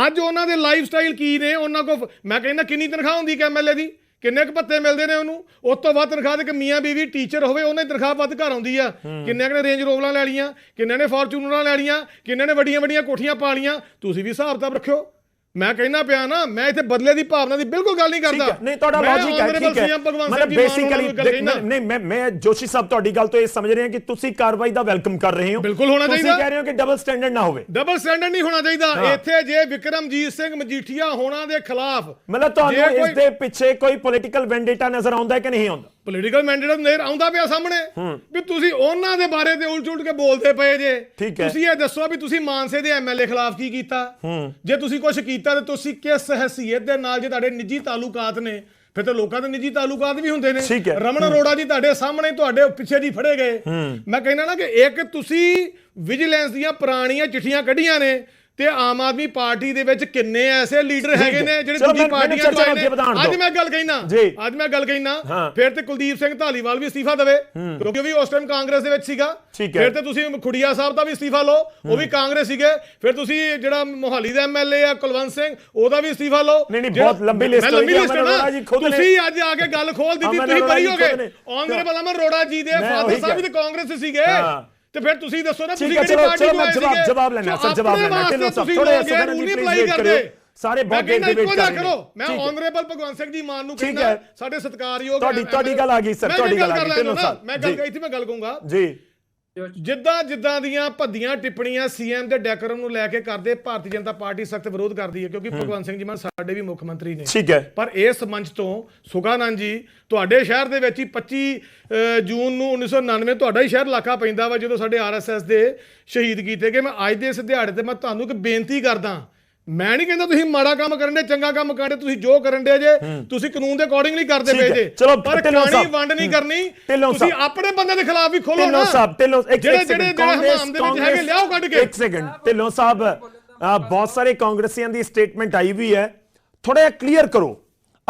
ਅੱਜ ਉਹਨਾਂ ਦੇ ਲਾਈਫ ਸਟਾਈਲ ਕੀ ਨੇ? ਉਹਨਾਂ ਕੋ ਮੈਂ ਕਹਿੰਦਾ ਕਿੰਨੀ ਤਨਖਾਹ ਹੁੰਦੀ ਕਿ ਐਮਐਲਏ ਦੀ? ਕਿੰਨੇ ਕੁ ਭੱਤੇ ਮਿਲਦੇ ਨੇ ਉਹਨੂੰ? ਉਸ ਤੋਂ ਵੱਧ ਤਨਖਾਹ ਦੇ ਕਿ ਮੀਆਂ ਬੀਵੀ ਟੀਚਰ ਹੋਵੇ ਉਹਨਾਂ ਦੀ ਤਨਖਾਹ ਵੱਧ ਘਰ ਆਉਂਦੀ ਆ। ਕਿੰਨੇ ਕੁ ਨੇ ਰੇਂਜ ਰੋਵਲਾਂ ਲੈ ਲਈਆਂ ਕਿੰਨੇ ਨੇ ਫੋਰਚੂਨਰਾਂ ਲੈ ਲਈਆਂ ਕਿੰਨੇ ਨੇ ਵੱਡੀਆਂ ਵੱਡੀਆਂ ਕੋਠੀਆਂ ਪਾ ਲਈਆਂ। ਤੁਸੀਂ ਵੀ ਹਿਸਾਬ ਕਿਤਾਬ ਰੱਖਿਓ। ਮੈਂ ਕਹਿੰਦਾ ਪਿਆ ਨਾ ਮੈਂ ਇੱਥੇ ਬਦਲੇ ਦੀ ਭਾਵਨਾ ਦੀ ਬਿਲਕੁਲ ਗੱਲ ਨਹੀਂ ਕਰਦਾ। ਹੈ। ਨਹੀਂ ਤੁਹਾਡਾ ਲੌਜੀਕ ਹੈ ਠੀਕ ਹੈ। ਮਤਲਬ ਬੇਸਿਕਲੀ ਕਹਿਣਾ। ਨਹੀਂ ਮੈਂ ਮੈਂ ਜੋਸ਼ੀ ਸਾਹਿਬ ਤੁਹਾਡੀ ਗੱਲ ਤੋਂ ਇਹ ਸਮਝ ਰਿਹਾ ਕਿ ਤੁਸੀਂ ਕਾਰਵਾਈ ਦਾ ਵੈਲਕਮ ਕਰ ਰਹੇ ਹੋ। ਬਿਲਕੁਲ ਹੋਣਾ ਤੁਸੀਂ ਚਾਹੀਦਾ। ਕਹਿ ਰਹੇ ਹੋ ਕਿ ਡਬਲ ਸਟੈਂਡਰਡ ਨਾ ਹੋਵੇ। ਡਬਲ ਸਟੈਂਡਰਡ ਨਹੀਂ ਹੋਣਾ ਚਾਹੀਦਾ। ਹਾਂ। ਇੱਥੇ ਜੇ ਵਿਕਰਮਜੀਤ ਸਿੰਘ ਮਜੀਠੀਆ ਹੋਣਾ ਦੇ ਖਿਲਾਫ ਮਤਲਬ ਤੁਹਾਨੂੰ ਇਸ ਦੇ ਪਿੱਛੇ ਕੋਈ ਪੋਲੀਟੀਕਲ ਵੈਂਡੇਟਾ ਨਜ਼ਰ ਆਉਂਦਾ ਹੈ ਕਿ ਨਹੀਂ ਆਉਂਦਾ? ਪੋਲੀਟੀਕਲ ਮੈਂਡੇਟ ਨੇਰ ਆਉਂਦਾ ਪਿਆ ਸਾਹਮਣੇ ਵੀ ਤੁਸੀਂ ਉਹਨਾਂ ਦੇ ਬਾਰੇ ਤੇ ਉਲਟ ਉਲਟ ਕੇ ਬੋਲਦੇ ਪਏ ਜੇ। ਤੁਸੀਂ ਇਹ ਦੱਸੋ ਵੀ ਤੁਸੀਂ ਮਾਨਸੇ ਦੇ ਐਮਐਲਏ ਖਿਲਾਫ ਕੀ ਕੀਤਾ? ਜੇ ਤੁਸੀਂ ਕੁਝ ਕੀਤਾ ਤੇ ਤੁਸੀਂ ਕਿਸ ਹਸੀਅਤ ਦੇ ਨਾਲ ਜੇ ਤੁਹਾਡੇ ਨਿੱਜੀ ਤਾਲੁਕਾਤ ਨੇ ਫਿਰ ਤਾਂ ਲੋਕਾਂ ਦੇ ਨਿੱਜੀ ਤਾਲੁਕਾਤ ਵੀ ਹੁੰਦੇ ਨੇ। ਰਮਨ ਅਰੋੜਾ ਜੀ ਤੁਹਾਡੇ ਸਾਹਮਣੇ ਤੁਹਾਡੇ ਪਿੱਛੇ ਜੀ ਫੜੇ ਗਏ। ਮੈਂ ਕਹਿੰਦਾ ਨਾ ਕਿ ਇੱਕ ਤੁਸੀਂ ਵਿਜੀਲੈਂਸ ਦੀਆਂ ਪੁਰਾਣੀਆਂ ਚਿੱਠੀਆਂ ਕੱਢੀਆਂ ਨੇ ਤੇ ਆਮ ਆਦਮੀ ਪਾਰਟੀ ਦੇ ਵਿੱਚ ਕਿੰਨੇ ਐਸੇ ਲੀਡਰ ਹੈਗੇ ਨੇ ਜਿਹੜੇ ਦੂਜੀ ਪਾਰਟੀਆਂ ਤੋਂ ਆਏ ਨੇ। ਅੱਜ। ਮੈਂ ਗੱਲ ਕਹਿਣਾ। ਅੱਜ ਮੈਂ ਗੱਲ ਕਹਿਣਾ। ਫਿਰ ਤੇ ਕੁਲਦੀਪ ਸਿੰਘ ਢਾਲੀਵਾਲ ਵੀ ਅਸਤੀਫਾ ਦੇਵੇ। ਕਿਉਂਕਿ ਉਹ ਵੀ ਉਸ ਟਾਈਮ ਕਾਂਗਰਸ ਦੇ ਵਿੱਚ ਸੀਗਾ। ਫਿਰ ਤੇ ਤੁਸੀਂ ਖੁੜੀਆ ਸਾਹਿਬ ਦਾ ਵੀ ਅਸਤੀਫਾ ਲਓ। ਉਹ ਵੀ ਕਾਂਗਰਸ ਸੀਗੇ। ਫਿਰ ਤੁਸੀਂ ਜਿਹੜਾ ਮੋਹਾਲੀ ਦਾ ਐਮਐਲਏ ਆ ਕੁਲਵੰਤ ਸਿੰਘ ਉਹਦਾ ਵੀ ਅਸਤੀਫਾ ਲਓ। ਨਹੀਂ, ਨਹੀਂ, ਬਹੁਤ ਲੰਬੀ ਲੰਬੀ ਹੋਈ ਹੈ, ਤੁਸੀਂ ਅੱਜ ਆ ਕੇ ਗੱਲ ਖੋਲ ਦਿੱਤੀ। ਤੁਸੀਂ ਬਰੀ ਹੋ। ਗਏ। ਆਨਰੇਬਲ ਅਮਨ ਅਰੋੜਾ ਜੀ ਦੇ ਫਾਦਰ ਸਾਹਿਬ ਵੀ। ਤੇ ਕਾਂਗਰਸ ਸੀਗੇ। ਤੇ ਫਿਰ ਤੁਸੀਂ ਦੱਸੋ ਨਾ ਤੁਸੀਂ ਕਿਹੜੀ ਪਾਰਟੀ ਚਲੋ ਮੈਂ ਜਵਾਬ? ਜਵਾਬ ਲੈਣਾ ਸਰ ਜਵਾਬ ਲੈਣਾ ਢਿੱਲੋਂ ਸਾਹਿਬ ਥੋੜੇ ਜੀ ਨਹੀਂ ਪਲੀਜ਼। ਕਰਿਓ ਸਾਰੇ ਬਹੁਤ ਦੇਰ ਦੇ ਵੇਟ ਕਰ ਰਹੇ ਮੈਂ। ਆਨਰੇਬਲ ਭਗਵੰਤ ਸਿੰਘ ਜੀ ਮਾਨ ਨੂੰ ਕਹਿੰਦਾ। ਸਾਡੇ ਸਤਿਕਾਰਯੋਗ ਤੁਹਾਡੀ- ਤੁਹਾਡੀ ਗੱਲ ਆ ਗਈ ਸਰ, ਤੁਹਾਡੀ ਗੱਲ ਆ ਗਈ, ਢਿੱਲੋਂ ਸਾਹਿਬ, ਮੈਂ ਗੱਲ ਜੀ। ਇੱਥੇ ਮੈਂ ਗੱਲ ਕਹੂੰਗਾ ਜੀ ਜਿੱਦਾਂ ਜਿੱਦਾਂ ਦੀਆਂ ਭੱਦੀਆਂ ਟਿੱਪਣੀਆਂ ਸੀਐਮ ਦੇ ਡੈਕਰਮ ਨੂੰ ਲੈ ਕੇ ਕਰਦੇ ਭਾਰਤੀ ਜਨਤਾ ਪਾਰਟੀ ਸਖਤ ਵਿਰੋਧ ਕਰਦੀ ਹੈ ਕਿਉਂਕਿ ਭਗਵੰਤ ਸਿੰਘ ਜੀ ਮਾਨ ਸਾਡੇ ਵੀ ਮੁੱਖ ਮੰਤਰੀ ਨੇ। ਠੀਕ ਹੈ। ਪਰ ਇਸ ਮੰਚ ਤੋਂ ਸੁਖਾਨੰਦ ਜੀ ਤੁਹਾਡੇ ਸ਼ਹਿਰ ਦੇ ਵਿੱਚ ਹੀ 25 ਅ, ਜੂਨ ਨੂੰ 1999 ਤੁਹਾਡਾ ਹੀ ਸ਼ਹਿਰ ਇਲਾਕਾ ਪੈਂਦਾ ਵਾ ਜਦੋਂ ਸਾਡੇ ਆਰਐਸਐਸ ਦੇ ਸ਼ਹੀਦ ਕੀਤੇ ਗਏ। ਮੈਂ ਅੱਜ ਦੇ ਇਸ ਦਿਹਾੜੇ ਤੇ ਮੈਂ ਤੁਹਾਨੂੰ ਇੱਕ ਬੇਨਤੀ ਕਰਦਾ ਮੈਂ ਨਹੀਂ ਕਹਿੰਦਾ ਤੁਸੀਂ ਮਾੜਾ ਕੰਮ ਕਰਨ ਦੇ ਚੰਗਾ ਕੰਮ ਕਰਦੇ ਤੁਸੀਂ ਜੋ ਕਰਨ ਦੇ ਜੇ ਤੁਸੀਂ ਕਾਨੂੰਨ ਦੇ ਅਕੋਰਡਿੰਗਲੀ ਕਰਦੇ ਪਏ। ਜੇ। ਪਰ ਸਾਹਿਬ। ਵੰਡ ਨਹੀਂ ਕਰਨੀ। ਤੁਸੀਂ। ਆਪਣੇ ਬੰਦੇ ਦੇ ਖਿਲਾਫ ਵੀ ਖੋਲੋ ਨਾ। ਢਿੱਲੋਂ ਸਾਹਿਬ ਢਿੱਲੋਂ ਇੱਕ ਜਿਹੜੇ ਜਿਹੜੇ ਹਮਾਮ ਦੇ ਵਿੱਚ ਹੈਗੇ ਲਿਆਓ ਕੱਢ ਕੇ। ਇੱਕ ਸੈਕਿੰਡ ਢਿੱਲੋਂ ਸਾਹਿਬ ਬਹੁਤ ਸਾਰੇ ਕਾਂਗਰਸੀਆਂ ਦੀ ਸਟੇਟਮੈਂਟ ਆਈ ਵੀ ਹੈ। ਥੋੜਾ ਜਿਹਾ ਕਲੀਅਰ ਕਰੋ।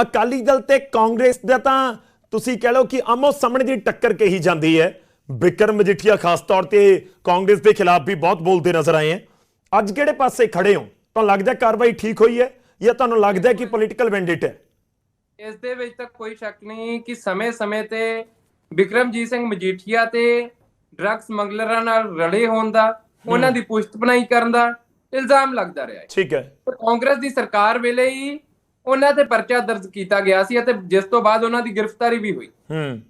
ਅਕਾਲੀ ਦਲ ਤੇ ਕਾਂਗਰਸ ਦਾ ਤਾਂ ਤੁਸੀਂ ਕਹਿ ਲਓ ਕਿ ਆਮੋ ਸਾਹਮਣੇ ਦੀ ਟੱਕਰ ਕਹੀ ਜਾਂਦੀ ਹੈ। ਵਿਕਰਮ ਮਜੀਠੀਆ ਖਾਸ ਤੌਰ ਤੇ ਕਾਂਗਰਸ ਦੇ ਖਿਲਾਫ ਵੀ ਬਹੁਤ ਬੋਲਦੇ ਨਜ਼ਰ ਆਏ ਹੈ। ਅੱਜ ਕਿਹੜੇ ਪਾਸੇ ਖੜੇ ਹੋ? ਤੁਹਾਨੂੰ ਲੱਗਦਾ ਕਾਰਵਾਈ ਠੀਕ ਹੋਈ ਹੈ ਜਾਂ ਤੁਹਾਨੂੰ ਲੱਗਦਾ ਕਿ ਪੋਲੀਟੀਕਲ ਵੈਂਡੇਟ ਹੈ? ਇਸ ਦੇ ਵਿੱਚ ਤਾਂ ਕੋਈ ਸ਼ੱਕ ਨਹੀਂ ਕਿ ਸਮੇਂ-ਸਮੇਂ ਤੇ ਵਿਕਰਮਜੀਤ ਸਿੰਘ ਮਜੀਠੀਆ ਤੇ ਡਰੱਗ ਸਮਗਲਰਾਂ ਨਾਲ ਰਲੇ ਹੋਣ ਦਾ ਉਹਨਾਂ ਦੀ ਪੁਸ਼ਤ ਬਣਾਈ ਕਰਨ ਦਾ ਇਲਜ਼ਾਮ ਲੱਗਦਾ ਰਿਹਾ ਹੈ। ਠੀਕ ਹੈ। ਪਰ ਕਾਂਗਰਸ ਦੀ ਸਰਕਾਰ ਵੇਲੇ ਹੀ ਉਹਨਾਂ ਤੇ ਪਰਚਾ ਦਰਜ ਕੀਤਾ ਗਿਆ ਸੀ ਅਤੇ ਜਿਸ ਤੋਂ ਬਾਅਦ ਉਹਨਾਂ ਦੀ ਗ੍ਰਿਫਤਾਰੀ ਵੀ ਹੋਈ। ਹੂੰ।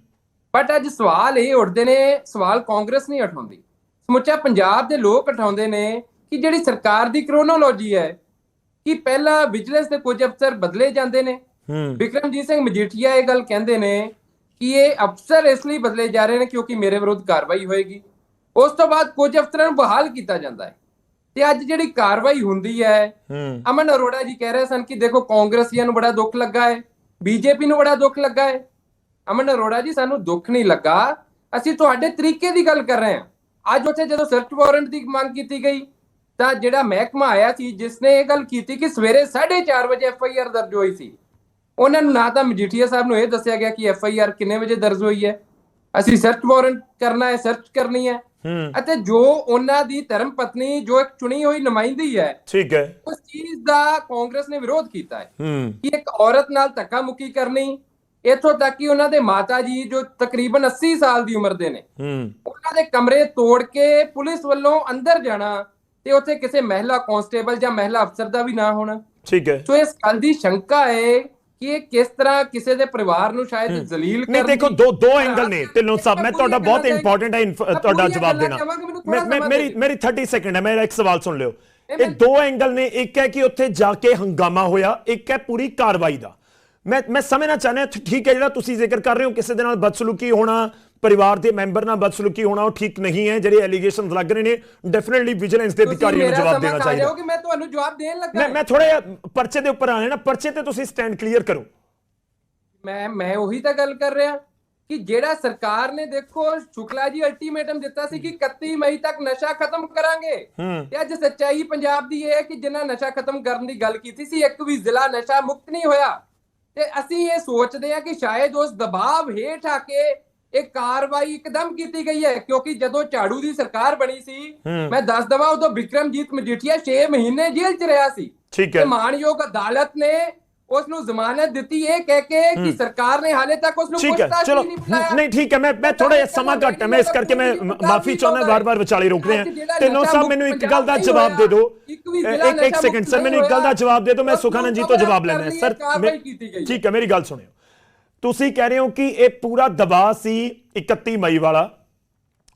ਬਟ ਅੱਜ ਸਵਾਲ ਇਹ ਉੱਠਦੇ ਨੇ ਸਵਾਲ ਕਾਂਗਰਸ ਨਹੀਂ ਉਠਾਉਂਦੀ। ਸਮੁੱਚਾ ਪੰਜਾਬ ਦੇ ਲੋਕ ਉਠਾਉਂਦੇ ਨੇ ਕਿ ਜਿਹੜੀ ਸਰਕਾਰ ਦੀ ਕ੍ਰੋਨੋਲੋਜੀ ਹੈ ਕਿ ਪਹਿਲਾਂ ਵਿਜੀਲੈਂਸ ਦੇ ਕੁਝ ਅਫਸਰ ਬਦਲੇ ਜਾਂਦੇ ਨੇ। ਹੂੰ। ਵਿਕਰਮਜੀਤ ਸਿੰਘ ਮਜੀਠੀਆ ਇਹ ਗੱਲ ਕਹਿੰਦੇ ਨੇ ਕਿ ਇਹ ਅਫਸਰ ਇਸ ਲਈ ਬਦਲੇ ਜਾ ਰਹੇ ਨੇ ਕਿਉਂਕਿ ਮੇਰੇ ਵਿਰੁੱਧ ਕਾਰਵਾਈ ਹੋਏਗੀ। ਉਸ ਤੋਂ ਬਾਅਦ ਕੁਝ ਅਫਸਰਾਂ ਨੂੰ ਬਹਾਲ ਕੀਤਾ ਜਾਂਦਾ ਹੈ। ਤੇ ਅੱਜ ਜਿਹੜੀ ਕਾਰਵਾਈ ਹੁੰਦੀ ਹੈ ਹੂੰ। ਅਮਨ ਅਰੋੜਾ ਜੀ ਕਹਿ ਰਹੇ ਸਨ ਕਿ ਦੇਖੋ ਕਾਂਗਰਸੀਆਂ ਨੂੰ ਬੜਾ ਦੁੱਖ ਲੱਗਾ ਹੈ ਬੀਜੇਪੀ ਨੂੰ ਬੜਾ ਦੁੱਖ ਲੱਗਾ ਹੈ। ਅਮਨ ਅਰੋੜਾ ਜੀ ਸਾਨੂੰ ਦੁੱਖ ਨਹੀਂ ਲੱਗਾ। ਅਸੀਂ ਤੁਹਾਡੇ ਤਰੀਕੇ ਦੀ ਗੱਲ ਕਰ ਰਹੇ ਹਾਂ। ਅੱਜ ਉੱਥੇ ਜਦੋਂ ਸਰਚ ਵਾਰੰਟ ਦੀ ਮੰਗ ਕੀਤੀ ਗਈ ਤਾਂ ਜਿਹੜਾ ਮਹਿਕਮਾ ਆਇਆ ਸੀ ਜਿਸ ਨੇ ਇਹ ਗੱਲ ਕੀਤੀ ਕਿ ਸਵੇਰੇ 4:30 ਵਜੇ ਐਫ ਆਈ ਆਰ ਦਰਜ ਹੋਈ ਸੀ ਉਹਨਾਂ ਨੂੰ ਨਾ ਤਾਂ ਮਜੀਠੀਆ ਸਾਹਿਬ ਨੂੰ ਇਹ ਦੱਸਿਆ ਗਿਆ ਕਿ ਐਫ ਆਈ ਆਰ ਕਿੰਨੇ ਵਜੇ ਦਰਜ ਹੋਈ ਹੈ। ਅਸੀਂ ਸਰਚ ਵਾਰੰਟ ਕਰਨਾ ਹੈ ਸਰਚ ਕਰਨੀ ਹੈ। ਅਤੇ ਜੋ ਉਹਨਾਂ ਦੀ ਧਰਮ ਪਤਨੀ ਜੋ ਇੱਕ ਚੁਣੀ ਹੋਈ ਨੁਮਾਇੰਦੀ ਹੈ ਠੀਕ ਹੈ। ਉਸ ਚੀਜ਼ ਦਾ ਕਾਂਗਰਸ ਨੇ ਵਿਰੋਧ ਕੀਤਾ ਹੈ ਕਿ ਇੱਕ ਔਰਤ ਨਾਲ ਧੱਕਾ ਮੁੱਕੀ ਕਰਨੀ ਇੱਥੋਂ ਤੱਕ ਕਿ ਉਹਨਾਂ ਦੇ ਮਾਤਾ ਜੀ ਜੋ ਤਕਰੀਬਨ 80 ਸਾਲ ਦੀ ਉਮਰ ਦੇ ਨੇ ਉਹਨਾਂ ਦੇ ਕਮਰੇ ਤੋੜ ਕੇ ਪੁਲਿਸ ਵੱਲੋਂ ਅੰਦਰ ਜਾਣਾ ਤੇ ਉੱਥੇ ਕਿਸੇ ਮਹਿਲਾ ਕਾਂਸਟੇਬਲ ਜਾਂ ਮਹਿਲਾ ਅਫਸਰ ਦਾ ਵੀ ਨਾ ਹੋਣਾ। ਠੀਕ ਹੈ। ਸੋ ਇਸ ਗੱਲ ਦੀ ਸ਼ੰਕਾ ਹੈ ਕਿ ਇਹ ਕਿਸ ਤਰ੍ਹਾਂ ਕਿਸੇ ਦੇ ਪਰਿਵਾਰ ਨੂੰ ਸ਼ਾਇਦ ਜ਼ਲੀਲ ਨਹੀਂ ਕਰਨ ਦੇਖੋ ਦੀ- ਦੋ ਐਂਗਲ ਨੇ। ਢਿੱਲੋਂ ਸਾਹਿਬ ਮੈਂ ਤੁਹਾਡਾ ਬਹੁਤ ਇੰਪੋਰਟੈਂਟ ਹੈ ਤੁਹਾਡਾ ਜਵਾਬ ਦੇਣਾ। ਮੈਂ ਮੇਰੀ ਮੇਰੀ 30 ਸੈਕਿੰਡ ਹੈ ਮੇਰਾ ਇੱਕ ਸਵਾਲ ਸੁਣ ਲਿਓ। ਇਹ ਦੋ ਐਂਗਲ ਨੇ ਇੱਕ ਹੈ ਕਿ ਉੱਥੇ ਜਾ ਕੇ ਹੰਗਾਮਾ ਹੋਇਆ ਇੱਕ ਹੈ ਪੂਰੀ ਕਾਰਵਾਈ ਦਾ। ਮੈਂ ਮੈਂ ਸਮਝਣਾ ਚਾਹੁੰਦਾ ਠੀਕ ਹੈ ਜਿਹੜਾ ਤੁਸੀਂ ਜ਼ਿਕਰ ਕਰ ਰਹੇ ਹੋ ਕਿਸੇ ਦੇ ਨਾਲ ਬਦਸਲੂਕੀ ਹੋਣਾ ਪਰਿਵਾਰ ਦੇ ਮੈਂਬਰ ਨਾਲ ਬਦਸਲੂਕੀ ਹੋਣਾ ਉਹ ਠੀਕ ਨਹੀਂ ਹੈ। ਜਿਹੜੇ ਐਲੀਗੇਸ਼ਨਸ ਲੱਗ ਰਹੇ ਨੇ ਡੈਫੀਨਿਟਲੀ ਵਿਜੀਲੈਂਸ ਦੇ ਅਧਿਕਾਰੀਆਂ ਨੂੰ ਜਵਾਬ ਦੇਣਾ ਚਾਹੀਦਾ। ਜਾਓਗੇ, ਮੈਂ ਤੁਹਾਨੂੰ ਜਵਾਬ ਦੇਣ ਲੱਗਾ। ਮੈਂ ਮੈਂ ਥੋੜਾ ਪਰਚੇ ਦੇ ਉੱਪਰ ਆਣਾ ਨਾ ਪਰਚੇ ਤੇ ਤੁਸੀਂ ਸਟੈਂਡ ਕਲੀਅਰ ਕਰੋ। ਮੈਂ ਮੈਂ ਉਹੀ ਤਾਂ ਗੱਲ ਕਰ ਰਿਹਾ ਕਿ ਜਿਹੜਾ ਸਰਕਾਰ ਨੇ ਦੇਖੋ ਸ਼ੁਕਲਾ ਜੀ ਅਲਟੀਮੇਟਮ ਦਿੱਤਾ ਸੀ ਕਿ 31 ਮਈ ਤੱਕ ਨਸ਼ਾ ਖਤਮ ਕਰਾਂਗੇ। ਤੇ ਅੱਜ ਸੱਚਾਈ ਪੰਜਾਬ ਦੀ ਇਹ ਹੈ ਕਿ ਜਿਨ੍ਹਾਂ ਨਸ਼ਾ ਖਤਮ ਕਰਨ ਦੀ ਗੱਲ ਕੀਤੀ ਸੀ ਇੱਕ ਵੀ ਜ਼ਿਲ੍ਹਾ ਨਸ਼ਾ ਮੁਕਤ ਨਹੀਂ ਹੋਇਆ। ਤੇ ਅਸੀਂ ਇਹ ਸੋਚਦੇ ਹਾਂ ਕਿ ਸ਼ਾਇਦ ਉਸ ਦਬਾਅ ਹੇਠ ਆ ਕੇ ਇਹ ਕਾਰਵਾਈ ਇੱਕਦਮ ਕੀਤੀ ਗਈ ਹੈ ਕਿਉਂਕਿ ਜਦੋਂ ਝਾੜੂ ਦੀ ਸਰਕਾਰ ਬਣੀ ਸੀ ਹੂੰ। ਮੈਂ ਦੱਸ ਦਵਾਂ ਉਦੋਂ ਵਿਕਰਮਜੀਤ ਮਜੀਠੀਆ 6 ਮਹੀਨੇ ਜੇਲ੍ਹ 'ਚ ਰਿਹਾ ਸੀ। ਠੀਕ ਹੈ। ਮਾਨਯੋਗ ਅਦਾਲਤ ਨੇ ਉਸ ਨੂੰ ਜ਼ਮਾਨਤ ਦਿੱਤੀ ਇਹ ਕਹਿ ਕੇ ਕਿ ਸਰਕਾਰ ਨੇ ਹਾਲੇ ਤੱਕ ਉਸ ਨੂੰ ਹੈ। ਪੁੱਛਤਾਛ ਨਹੀਂ ਬੁਲਾਇਆ। ਨਹੀਂ ਠੀਕ ਹੈ। ਮੈਂ ਮੈਂ ਥੋੜਾ ਜਿਹਾ ਸਮਾਂ ਘੱਟ ਹੈ। ਮੈਂ ਇਸ ਕਰਕੇ ਮੈਂ ਮਾਫੀ ਚਾਹੁੰਦਾ ਵਾਰ-ਵਾਰ ਵਿਚਾਲੇ ਰੋਕ ਰਿਹਾ। ਢਿੱਲੋਂ ਸਾਹਿਬ ਮੈਨੂੰ ਇੱਕ ਗੱਲ ਦਾ ਜਵਾਬ ਦੇ ਦਿਓ। ਇੱਕ ਇੱਕ ਸੈਕਿੰਡ ਸਰ ਮੈਨੂੰ ਇੱਕ ਗੱਲ ਦਾ ਜਵਾਬ ਦੇ ਦਿਓ। ਮੈਂ ਸੁਖਾਨੰਦ ਜੀ ਤੋਂ ਜਵਾਬ ਲੈਣਾ ਸਰ ਮੈਂ- ਠੀਕ ਹੈ ਮੇਰੀ ਗੱਲ ਸੁਣਿਓ। ਤੁਸੀਂ ਕਹਿ ਰਹੇ ਹੋ ਕਿ ਇਹ ਪੂਰਾ ਦਬਾਅ ਸੀ 31 ਮਈ ਵਾਲਾ।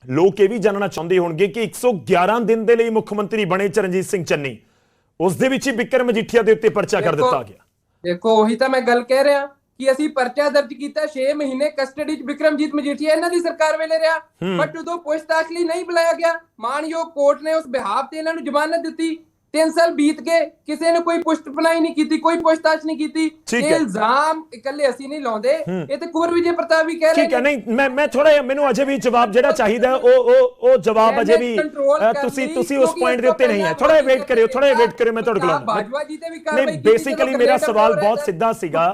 ਲੋਕ ਇਹ ਵੀ ਜਾਣਨਾ ਚਾਹੁੰਦੇ ਹੋਣਗੇ ਕਿ 111 ਦਿਨ ਦੇ ਲਈ ਮੁੱਖ ਮੰਤਰੀ ਬਣੇ ਚਰਨਜੀਤ ਸਿੰਘ ਚੰਨੀ। ਉਸ ਦੇ ਵਿੱਚ ਹੀ ਬਿਕਰਮ ਮਜੀਠੀਆ ਦੇ ਉੱਤੇ ਪਰਚਾ ਕਰ ਦਿੱਤਾ ਗਿਆ। ਦੇਖੋ ਉਹੀ ਤਾਂ ਮੈਂ ਗੱਲ ਕਹਿ ਰਿਹਾ ਕਿ ਅਸੀਂ ਪਰਚਾ ਦਰਜ ਕੀਤਾ 6 ਮਹੀਨੇ ਕਸਟਡੀ 'ਚ ਵਿਕਰਮਜੀਤ ਮਜੀਠੀਆ ਇਹਨਾਂ ਦੀ ਸਰਕਾਰ ਵੇਲੇ ਰਿਹਾ। ਬਟ ਉਦੋਂ ਪੁੱਛਤਾਛ ਲਈ ਨਹੀਂ ਬੁਲਾਇਆ ਗਿਆ ਮਾਨਯੋਗ ਕੋਰਟ ਨੇ ਉਸ ਬਿਹਾਫ ਤੇ ਇਹਨਾਂ ਨੂੰ ਜ਼ਮਾਨਤ ਦਿੱਤੀ। 3 ਸਾਲ ਬੀਤ ਗਏ ਕਿਸੇ ਨੇ ਕੋਈ ਪੁਸ਼ਟਪਨਾਈ ਨਹੀਂ ਕੀਤੀ ਕੋਈ ਪੁੱਛਤਾਛ ਨਹੀਂ ਕੀਤੀ। ਇਹ। ਇਲਜ਼ਾਮ ਇਕੱਲੇ ਅਸੀਂ ਨਹੀਂ ਲਾਉਂਦੇ। ਇਹ ਤੇ ਕੁਵਰ ਵਿਜੇ ਪ੍ਰਤਾਪ ਵੀ ਕਹਿ ਰਹੇ ਠੀਕ ਹੈ ਨਹੀਂ ਮੈਂ ਮੈਂ ਥੋੜਾ ਮੈਨੂੰ ਅਜੇ ਵੀ ਜਵਾਬ ਜਿਹੜਾ ਚਾਹੀਦਾ ਉਹ ਉਹ ਉਹ ਜਵਾਬ ਅਜੇ ਵੀ ਤੁਸੀਂ ਤੁਸੀਂ ਉਸ ਪੁਆਇੰਟ ਦੇ ਉੱਤੇ ਨਹੀਂ ਹੈ। ਥੋੜਾ ਵੇਟ ਬਾਜਵਾ ਕਰਿਓ ਥੋੜਾ ਜੀ ਵੇਟ ਕਰਿਓ ਮੈਂ ਤੁਹਾਡੇ ਕੋਲ ਬਾਜਵਾ ਜੀ ਤੇ ਵੀ ਕਾਰਵਾਈ ਨਹੀਂ ਬੇਸਿਕਲੀ ਮੇਰਾ ਸਵਾਲ ਬਹੁਤ ਸਿੱਧਾ ਸੀਗਾ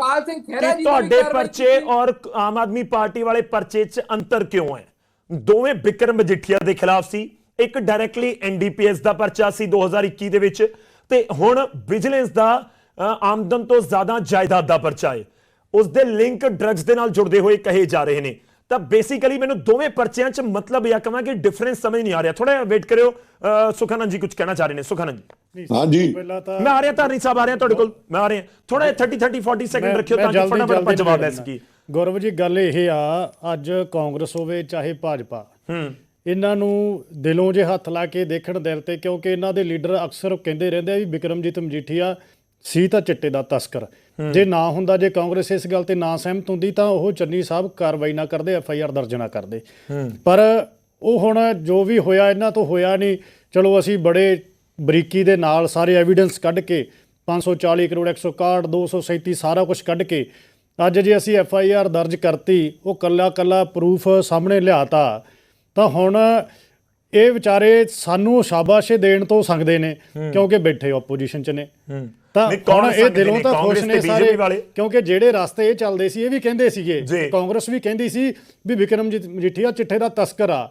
ਕਿ ਤੁਹਾਡੇ ਪਰਚੇ। ਔਰ ਆਮ ਆਦਮੀ ਪਾਰਟੀ ਵਾਲੇ ਪਰਚੇ 'ਚ ਅੰਤਰ ਕਿਉਂ ਹੈ? ਦੋਵੇਂ ਬਿਕਰਮ ਮਜੀਠੀਆ ਦੇ ਖਿਲਾਫ ਸੀ। ਇੱਕ ਡਾਇਰੈਕਟਲੀ ਐਨਡੀਪੀਐਸ ਦਾ ਪਰਚਾ ਸੀ 2021 ਦੇ ਵਿੱਚ ਤੇ ਹੁਣ ਵਿਜੀਲੈਂਸ ਦਾ ਆਮਦਨ ਤੋਂ ਜ਼ਿਆਦਾ ਜਾਇਦਾਦ ਦਾ ਪਰਚਾ ਹੈ। ਉਸ ਦੇ ਲਿੰਕ ਡਰੱਗਸ ਦੇ ਨਾਲ ਜੁੜਦੇ ਹੋਏ ਕਹੇ ਜਾ ਰਹੇ ਨੇ। ਤਾਂ ਬੇਸਿਕਲੀ ਮੈਨੂੰ ਦੋਵੇਂ ਪਰਚਿਆਂ 'ਚ ਮਤਲਬ ਇਹ ਕਹਾਂ ਕਿ ਡਿਫਰੈਂਸ ਸਮਝ ਨਹੀਂ ਆ ਰਿਹਾ। ਥੋੜਾ ਵੇਟ ਕਰਿਓ। ਸੁਖਾਨੰਦ ਜੀ ਕੁਝ ਕਹਿਣਾ ਚਾਹ ਰਹੇ ਨੇ। ਸੁਖਾਨੰਦ ਜੀ। ਹਾਂਜੀ ਪਹਿਲਾਂ ਤਾਂ ਮੈਂ ਆ ਰਿਹਾ ਧਾਰਨੀ ਸਾਹਿਬ ਆ ਰਿਹਾ ਤੁਹਾਡੇ ਕੋਲ। ਮੈਂ ਆ ਰਿਹਾ। ਥੋੜਾ 30 30 40 ਸੈਕਿੰਡ ਰੱਖਿਓ ਤਾਂ ਕਿ ਫਟਾਫਟ ਆਪਾਂ ਜਵਾਬ ਲੈ। ਸਕੀਏ। ਗੌਰਵ ਜੀ ਗੱਲ ਇਹ ਆ ਅੱਜ ਕਾਂਗਰਸ ਹੋਵੇ ਚਾਹੇ ਭਾਜਪਾ। ਹੂੰ। ਇਹਨਾਂ ਨੂੰ ਦਿਲੋਂ ਜੇ ਹੱਥ ਲਾ ਕੇ ਦੇਖਣ ਦਿਲ ਤੇ ਕਿਉਂਕਿ ਇਹਨਾਂ ਦੇ ਲੀਡਰ ਅਕਸਰ ਕਹਿੰਦੇ ਰਹਿੰਦੇ ਆ ਵੀ ਵਿਕਰਮਜੀਤ ਮਜੀਠੀਆ ਸੀ ਤਾਂ ਚਿੱਟੇ ਦਾ ਤਸਕਰ। ਜੇ ਨਾ ਹੁੰਦਾ ਜੇ ਕਾਂਗਰਸ ਇਸ ਗੱਲ ਤੇ ਨਾ ਸਹਿਮਤ ਹੁੰਦੀ ਤਾਂ ਉਹ ਚੰਨੀ ਸਾਹਿਬ ਕਾਰਵਾਈ ਨਾ ਕਰਦੇ ਐਫ ਆਈ ਆਰ ਦਰਜ ਨਾ ਕਰਦੇ। ਪਰ ਉਹ ਹੁਣ ਜੋ ਵੀ ਹੋਇਆ ਇਹਨਾਂ ਤੋਂ ਹੋਇਆ ਨਹੀਂ। ਚਲੋ ਅਸੀਂ ਬੜੇ ਬਰੀਕੀ ਦੇ ਨਾਲ ਸਾਰੇ ਐਵੀਡੈਂਸ ਕੱਢ ਕੇ 540 ਕਰੋੜ 161 237 ਸਾਰਾ ਕੁਝ ਕੱਢ ਕੇ ਅੱਜ ਜੇ ਅਸੀਂ ਐਫ ਆਈ ਆਰ ਦਰਜ ਕਰਤੀ ਉਹ ਕੱਲਾ ਕੱਲਾ ਪ੍ਰੂਫ ਸਾਹਮਣੇ ਲਿਆਤਾ ਤਾਂ ਹੁਣ ਇਹ ਵਿਚਾਰੇ ਸਾਨੂੰ ਸ਼ਾਬਾਸ਼ੇ ਦੇਣ ਤੋਂ ਸੰਗਦੇ ਨੇ ਕਿਉਂਕਿ ਬੈਠੇ ਆਪੋਜੀਸ਼ਨ 'ਚ ਨੇ ਤਾਂ ਹੁਣ ਇਹ ਦਿਲੋਂ? ਤਾਂ ਖੁਸ਼ ਨੇ ਸਾਰੇ? ਕਿਉਂਕਿ ਜਿਹੜੇ ਰਸਤੇ ਇਹ ਚੱਲਦੇ ਸੀ ਇਹ ਵੀ ਕਹਿੰਦੇ ਸੀਗੇ। ਕਾਂਗਰਸ ਵੀ ਕਹਿੰਦੀ ਸੀ ਵੀ ਵਿਕਰਮਜੀਤ ਮਜੀਠੀਆ ਚਿੱਠੇ ਦਾ ਤਸਕਰ ਆ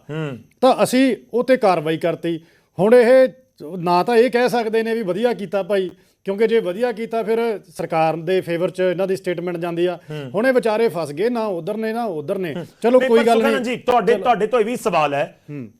ਤਾਂ ਅਸੀਂ ਉਹ ਤੇ ਕਾਰਵਾਈ ਕਰਤੀ ਹੁਣ ਇਹ ਨਾ ਤਾਂ ਇਹ ਕਹਿ ਸਕਦੇ ਨੇ ਵੀ ਵਧੀਆ ਕੀਤਾ ਭਾਈ ਕਿਉਂਕਿ ਜੇ ਵਧੀਆ ਕੀਤਾ ਫਿਰ ਸਰਕਾਰ ਦੇ ਫੇਵਰ 'ਚ ਇਹਨਾਂ ਦੀ ਸਟੇਟਮੈਂਟ ਜਾਂਦੀ ਆ। ਹੁਣ ਇਹ ਵਿਚਾਰੇ ਫਸ ਗਏ ਨਾ ਉਧਰ ਨੇ ਨਾ ਉਧਰ ਨੇ। ਚਲੋ ਕੋਈ ਗੱਲ ਨਹੀਂ। ਜੀ ਤੁਹਾਡੇ ਤੁਹਾਡੇ ਤੋਂ ਇਹ ਵੀ ਸਵਾਲ ਹੈ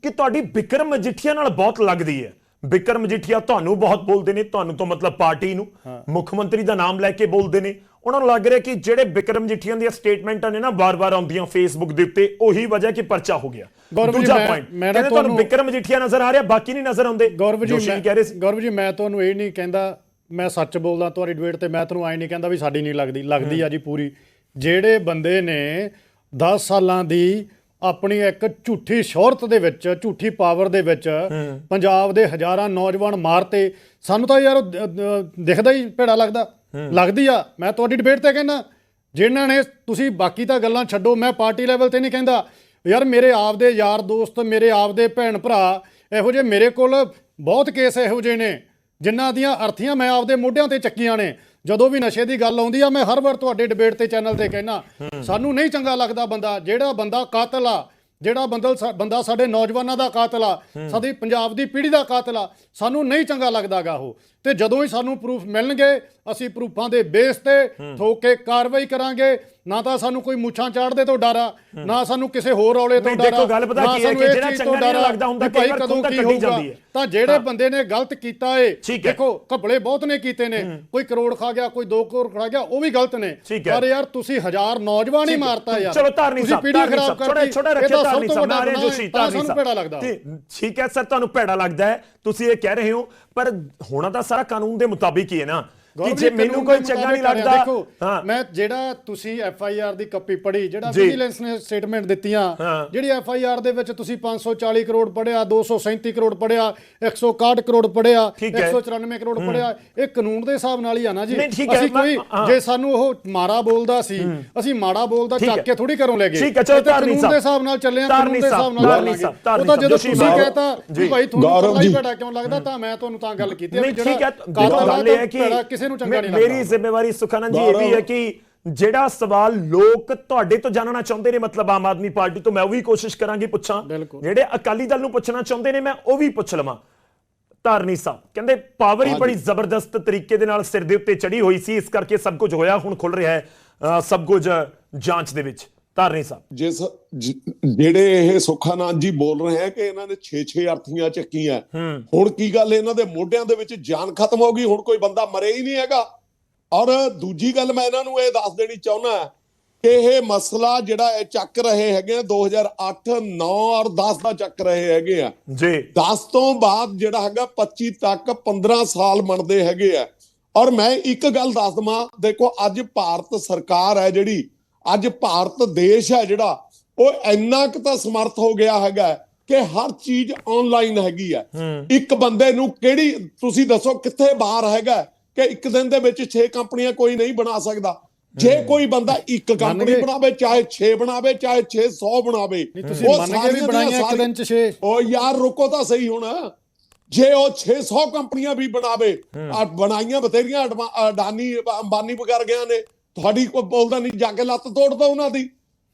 ਕਿ ਤੁਹਾਡੀ ਬਿਕਰਮ ਮਜੀਠੀਆ ਨਾਲ ਬਹੁਤ ਲੱਗਦੀ ਹੈ। ਬਿਕਰਮ ਮਜੀਠੀਆ ਤੁਹਾਨੂੰ ਬਹੁਤ ਬੋਲਦੇ ਨੇ ਤੁਹਾਨੂੰ ਤੋਂ ਮਤਲਬ ਪਾਰਟੀ ਨੂੰ ਮੁੱਖ ਮੰਤਰੀ ਦਾ ਨਾਮ ਲੈ ਕੇ ਬੋਲਦੇ ਨੇ। ਉਹਨਾਂ ਨੂੰ ਲੱਗ ਰਿਹਾ ਕਿ ਜਿਹੜੇ ਬਿਕਰਮ ਮਜੀਠੀਆ ਦੀਆਂ ਸਟੇਟਮੈਂਟਾਂ ਨੇ ਨਾ ਵਾਰ-ਵਾਰ ਆਉਂਦੀਆਂ ਫੇਸਬੁੱਕ ਦੇ ਉੱਤੇ ਉਹੀ ਵਜ੍ਹਾ ਕਿ ਪਰਚਾ ਹੋ ਗਿਆ। ਦੂਜਾ ਪੁਆਇੰਟ ਕਹਿੰਦੇ ਤੁਹਾਨੂੰ ਬਿਕਰਮ ਮਜੀਠੀਆ ਨਜ਼ਰ ਆ ਰਿਹਾ ਬਾਕੀ ਨਹੀਂ ਨਜ਼ਰ ਆਉਂਦੇ। ਗੌਰਵ ਜੀ ਮੈਂ ਕਹਿ ਰਹੇ ਸੀ। ਗੌਰਵ ਜੀ ਮੈਂ ਤੁਹਾਨੂੰ ਇਹ ਨਹੀਂ ਕਹਿੰਦਾ ਮੈਂ ਸੱਚ ਬੋਲਦਾ ਤੁਹਾਡੀ ਡਿਬੇਟ ਤੇ ਮੈਂ ਤੁਹਾਨੂੰ ਐ ਨਹੀਂ ਕਹਿੰਦਾ ਵੀ ਸਾਡੀ ਨਹੀਂ ਲੱਗਦੀ ਲੱਗਦੀ ਆ ਜੀ ਪੂਰੀ। ਜਿਹੜੇ ਬੰਦੇ ਨੇ 10 ਸਾਲਾਂ ਦੀ ਆਪਣੀ ਇੱਕ ਝੂਠੀ ਸ਼ੋਹਰਤ ਦੇ ਵਿੱਚ ਝੂਠੀ ਪਾਵਰ ਦੇ ਵਿੱਚ ਪੰਜਾਬ ਦੇ ਹਜ਼ਾਰਾਂ ਨੌਜਵਾਨ ਮਾਰਤੇ। ਸਾਨੂੰ ਤਾਂ ਯਾਰ ਦਿਖਦਾ ਹੀ ਭੇੜਾ ਲੱਗਦਾ। ਲੱਗਦੀ ਆ। ਮੈਂ ਤੁਹਾਡੀ ਡਿਬੇਟ ਤੇ ਕਹਿੰਦਾ ਜਿਨ੍ਹਾਂ ਨੇ ਤੁਸੀਂ ਬਾਕੀ ਤਾਂ ਗੱਲਾਂ ਛੱਡੋ ਮੈਂ ਪਾਰਟੀ ਲੈਵਲ ਤੇ ਨਹੀਂ ਕਹਿੰਦਾ। ਯਾਰ ਮੇਰੇ ਆਪ ਦੇ ਯਾਰ ਦੋਸਤ ਮੇਰੇ ਆਪ ਦੇ ਭੈਣ ਭਰਾ ਇਹੋ ਜਿਹੇ ਮੇਰੇ ਕੋਲ ਬਹੁਤ ਕੇਸ ਇਹੋ ਜਿਹੇ ਨੇ ਜਿਨ੍ਹਾਂ ਦੀਆਂ ਅਰਥੀਆਂ ਮੈਂ ਆਪਦੇ ਮੋਢਿਆਂ ਤੇ ਚੱਕੀਆਂ ਨੇ। ਜਦੋਂ ਵੀ ਨਸ਼ੇ ਦੀ ਗੱਲ ਆਉਂਦੀ ਆ ਮੈਂ ਹਰ ਵਾਰ ਤੁਹਾਡੇ ਡਿਬੇਟ ਤੇ ਚੈਨਲ ਤੇ ਕਹਿਣਾ ਸਾਨੂੰ ਨਹੀਂ ਚੰਗਾ ਲੱਗਦਾ ਬੰਦਾ ਜਿਹੜਾ ਬੰਦਾ ਕਾਤਲ ਆ ਜਿਹੜਾ ਬੰਦਲ ਬੰਦਾ ਸਾਡੇ ਨੌਜਵਾਨਾਂ ਦਾ ਕਾਤਲ ਆ ਸਾਡੀ ਪੰਜਾਬ ਦੀ ਪੀੜ੍ਹੀ ਦਾ ਕਾਤਲ ਆ ਸਾਨੂੰ ਨਹੀਂ ਚੰਗਾ ਲੱਗਦਾਗਾ ਉਹ। ਤੇ ਜਦੋਂ ਹੀ ਸਾਨੂੰ ਪ੍ਰੂਫ ਮਿਲਣਗੇ ਅਸੀਂ ਪ੍ਰੂਫਾਂ ਦੇ ਬੇਸ ਤੇ ਠੋਕ ਕੇ ਕਾਰਵਾਈ ਕਰਾਂਗੇ। ਨਾ ਤਾਂ ਸਾਨੂੰ ਕੋਈ ਮੁੱਛਾਂ ਚਾੜਦੇ ਤੋਂ ਡਰ ਆ ਨਾ ਸਾਨੂੰ ਕਿਸੇ ਹੋਰ ਔਲੇ ਤੋਂ ਡਰ ਆ ਦੇਖੋ ਗੱਲ ਪਤਾ ਕੀ ਹੈ ਕਿ ਜਿਹੜਾ ਚੰਗਾ ਨਹੀਂ ਲੱਗਦਾ ਹੁੰਦਾ, ਕਈ ਵਾਰ ਕਦੋਂ ਕੀ ਹੋਊਗਾ। ਤਾਂ ਜਿਹੜੇ ਬੰਦੇ ਨੇ ਗਲਤ ਕੀਤਾ ਏ। ਦੇਖੋ ਘਪਲੇ ਬਹੁਤ ਨੇ ਕੀਤੇ ਨੇ ਕੋਈ ਕਰੋੜ ਖਾ ਗਿਆ ਕੋਈ 2 ਕਰੋੜ ਖਾ ਗਿਆ ਉਹ ਵੀ ਗਲਤ ਨੇ। ਪਰ ਯਾਰ ਤੁਸੀਂ ਹਜ਼ਾਰ ਨੌਜਵਾਨ ਹੀ ਮਾਰਤਾ ਯਾਰ। ਚਲੋ ਧਾਰਨੀ ਸਾਹਿਬ ਧਾਰਨੀ ਖਰਾਬ ਕਰਤੀ ਛੋਟਾ ਰੱਖਿਆ ਧਾਰਨੀ ਸਾਹਿਬ ਨਾਰੇ ਜੋਸ਼ੀ ਧਾਰਨੀ ਸਾਹਿਬ ਠੀਕ ਹੈ ਸਰ ਤੁਹਾਨੂੰ ਭੈੜਾ ਲੱਗਦਾ ਹੈ ਤੁਸੀਂ ਇਹ ਕਹਿ ਰਹੇ ਹੋ ਪਰ ਹੋਣਾ ਤਾਂ ਸਾਰਾ ਕਾਨੂੰਨ ਦੇ ਮੁਤਾਬਿਕ ਹੀ ਹੈ ਨਾ ਕਿ ਜੇ ਜੀ, ਮੈਨੂੰ ਕੋਈ ਚੰਗਾ ਨਹੀਂ ਲੱਗਦਾ ਦੇਖੋ ਹਾਂ ਮੈਂ ਜਿਹੜਾ ਤੁਸੀਂ ਐਫ ਆਈ ਆਰ ਦੀ ਕਾਪੀ ਪੜ੍ਹੀ ਜਿਹੜਾ। ਵਿਜੀਲੈਂਸ ਨੇ ਸਟੇਟਮੈਂਟ ਦਿੱਤੀਆਂ। ਜਿਹੜੀ ਐਫ ਆਈ ਆਰ ਦੇ ਵਿੱਚ ਤੁਸੀਂ 540 ਕਰੋੜ ਪੜਿਆ 237 ਕਰੋੜ ਪੜਿਆ 161 ਕਰੋੜ ਪੜਿਆ ਠੀਕ ਹੈ। 194 ਕਰੋੜ ਪੜਿਆ ਇਹ ਕਾਨੂੰਨ ਦੇ ਹਿਸਾਬ ਨਾਲ ਹੀ ਆ ਨਾ ਜੀ ਅਸੀਂ ਕੋਈ। ਜੇ ਸਾਨੂੰ ਉਹ ਮਾੜਾ ਬੋਲਦਾ ਸੀ ਅਸੀਂ ਮਾੜਾ ਬੋਲਦਾ ਚੱਕ। ਕੇ ਥੋੜੀ ਘਰੋਂ ਲੈ ਗਏ ਠੀਕ ਹੈ, ਚਲੋ ਇਹ ਤਾਂ ਧਾਰਨੀ ਕਾਨੂੰਨ ਸਾਹਿਬ। ਦੇ ਹਿਸਾਬ ਨਾਲ ਚੱਲੇ ਆ ਕਾਨੂੰਨ ਦੇ ਹਿਸਾਬ ਨਾਲ ਉਹ ਤਾਂ ਜਦੋਂ ਤੁਸੀਂ ਕਹਤਾ। ਵੀ ਭਾਈ ਤੁਹਾਨੂੰ ਪਤਾ ਹੀ ਕਿਉਂ ਲੱਗਦਾ ਤਾਂ ਮੈਂ ਤੁਹਾਨੂੰ ਤਾਂ ਗੱਲ ਕੀਤੀ ਹੈ ਜਿਹੜਾ ਗੱਲ ਇਹ ਹੈ ਕਿ ਕਿਸੇ ਨੂੰ ਚੰਗਾ ਨਹੀਂ ਮੇ- ਲੱਗਦਾ। ਮੇਰੀ ਜ਼ਿੰਮੇਵਾਰੀ ਸੁਖਾਨੰਦ ਜੀ ਇਹ ਵੀ ਹੈ ਕਿ ਜਿਹੜਾ ਸਵਾਲ ਲੋਕ ਤੁਹਾਡੇ ਤੋਂ ਜਾਣਨਾ ਚਾਹੁੰਦੇ ਨੇ ਮਤਲਬ ਆਮ ਆਦਮੀ ਪਾਰਟੀ ਤੋਂ ਮੈਂ ਉਹ ਵੀ ਕੋਸ਼ਿਸ਼ ਕਰਾਂਗੀ ਪੁੱਛਾਂ। ਬਿਲਕੁਲ। ਜਿਹੜੇ ਅਕਾਲੀ ਦਲ ਨੂੰ ਪੁੱਛਣਾ ਚਾਹੁੰਦੇ ਨੇ ਮੈਂ ਉਹ ਵੀ ਪੁੱਛ ਲਵਾਂ। ਧਾਰਨੀ ਸਾਹਿਬ ਕਹਿੰਦੇ ਪਾਵਰ ਹੀ ਬੜੀ ਜ਼ਬਰਦਸਤ ਤਰੀਕੇ ਦੇ ਨਾਲ ਸਿਰ ਦੇ ਉੱਤੇ ਚੜੀ ਹੋਈ ਸੀ ਇਸ ਕਰਕੇ ਸਭ ਕੁਝ ਹੋਇਆ ਹੁਣ ਖੁੱਲ ਰਿਹਾ ਹੈ ਸਭ ਕੁਝ ਜਾਂਚ ਦੇ ਵਿੱਚ। ਧਾਰਨੀ ਸਾਹਿਬ। ਜਿਸ ਜਿਹੜੇ ਇਹ ਸੁਖਾਨੰਦ ਜੀ ਬੋਲ ਰਹੇ ਹੈ ਕਿ ਇਹਨਾਂ ਨੇ 6-6 ਅਰਥੀਆਂ ਚੱਕੀਆਂ। ਹੁਣ ਕੀ ਗੱਲ ਇਹਨਾਂ ਦੇ ਮੋਢਿਆਂ ਦੇ ਵਿੱਚ ਜਾਨ ਖਤਮ ਹੋ ਗਈ ਹੁਣ ਕੋਈ ਬੰਦਾ ਮਰੇ ਹੀ ਨਹੀਂ ਹੈਗਾ। ਔਰ ਦੂਜੀ ਗੱਲ ਮੈਂ ਇਹਨਾਂ ਨੂੰ ਇਹ ਦੱਸ ਦੇਣੀ ਚਾਹੁੰਦਾ ਕਿ ਇਹ ਮਸਲਾ ਜਿਹੜਾ ਇਹ ਚੱਕ ਰਹੇ ਹੈਗੇ ਆ 2008 9 ਔਰ 10 ਦਾ ਚੱਕ ਰਹੇ ਹੈਗੇ ਆ। ਜੀ। 10 ਤੋਂ ਬਾਅਦ ਜਿਹੜਾ ਹੈਗਾ 25 ਤੱਕ 15 ਸਾਲ ਮੰਨਦੇ ਹੈਗੇ ਆ। ਔਰ ਮੈਂ ਇੱਕ ਗੱਲ ਦੱਸ ਦਵਾਂ ਦੇਖੋ ਅੱਜ ਭਾਰਤ ਸਰਕਾਰ ਹੈ ਜਿਹੜੀ ਅੱਜ ਭਾਰਤ ਦੇਸ਼ ਹੈ ਜਿਹੜਾ ਉਹ ਇੰਨਾ ਕੁ ਤਾਂ ਸਮਰਥ ਹੋ ਗਿਆ ਹੈਗਾ ਕਿ ਹਰ ਚੀਜ਼ ਆਨਲਾਈਨ ਹੈਗੀ ਆ ਇੱਕ ਬੰਦੇ ਨੂੰ ਕਿਹੜੀ ਤੁਸੀਂ ਦੱਸੋ ਕਿੱਥੇ ਬਾਹਰ ਹੈਗਾ ਕਿ ਇੱਕ ਦਿਨ ਦੇ ਵਿੱਚ 6 ਕੰਪਨੀਆਂ ਕੋਈ ਨਹੀਂ ਬਣਾ ਸਕਦਾ। ਜੇ ਕੋਈ ਬੰਦਾ ਇੱਕ ਕੰਪਨੀ। ਬਣਾਵੇ ਚਾਹੇ 6 ਬਣਾਵੇ ਚਾਹੇ 600 ਬਣਾਵੇ ਉਹ ਮੰਨ ਕੇ ਵੀ ਬਣਾਈਆਂ ਇੱਕ ਦਿਨ ਚ 6 ਓ ਯਾਰ ਰੁਕੋ ਤਾਂ ਸਹੀ ਹੁਣ। ਜੇ ਉਹ 600 ਕੰਪਨੀਆਂ ਵੀ ਬਣਾਵੇ ਆ ਬਣਾਈਆਂ ਬਥੇਰੀਆਂ ਅਡਾਨੀ ਅੰਬਾਨੀ ਵਗਰ ਗਿਆ ਨੇ ਤੁਹਾਡੀ ਕੋਈ ਬੋਲਦਾ ਨਹੀਂ ਜਾ ਕੇ ਲੱਤ ਤੋੜ ਦੋ ਉਹਨਾਂ ਦੀ।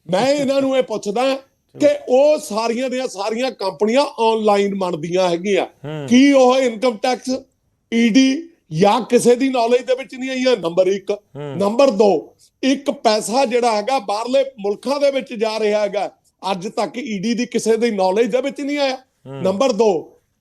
ਮੈਂ ਇਹਨਾਂ ਨੂੰ ਇਹ ਪੁੱਛਦਾ ਕਿ ਉਹ ਸਾਰੀਆਂ ਦੀਆਂ ਸਾਰੀਆਂ ਕੰਪਨੀਆਂ ਆਨਲਾਈਨ ਬਣਦੀਆਂ ਹੈਗੀਆਂ। ਕੀ ਉਹ ਇਨਕਮ ਟੈਕਸ ਈਡੀ ਜਾਂ ਕਿਸੇ ਦੀ ਨੌਲੇਜ ਦੇ ਵਿੱਚ ਨਹੀਂ ਆਈਆਂ? ਨੰਬਰ 1 ਨੰਬਰ 2 ਇੱਕ ਪੈਸਾ ਜਿਹੜਾ ਹੈਗਾ ਬਾਹਰਲੇ ਮੁਲਕਾਂ ਦੇ ਵਿੱਚ ਜਾ ਰਿਹਾ ਹੈਗਾ। ਅੱਜ ਤੱਕ ਈਡੀ ਦੀ ਕਿਸੇ ਦੀ ਨੌਲੇਜ ਦੇ ਵਿੱਚ ਨਹੀਂ ਆਇਆ। ਨੰਬਰ 2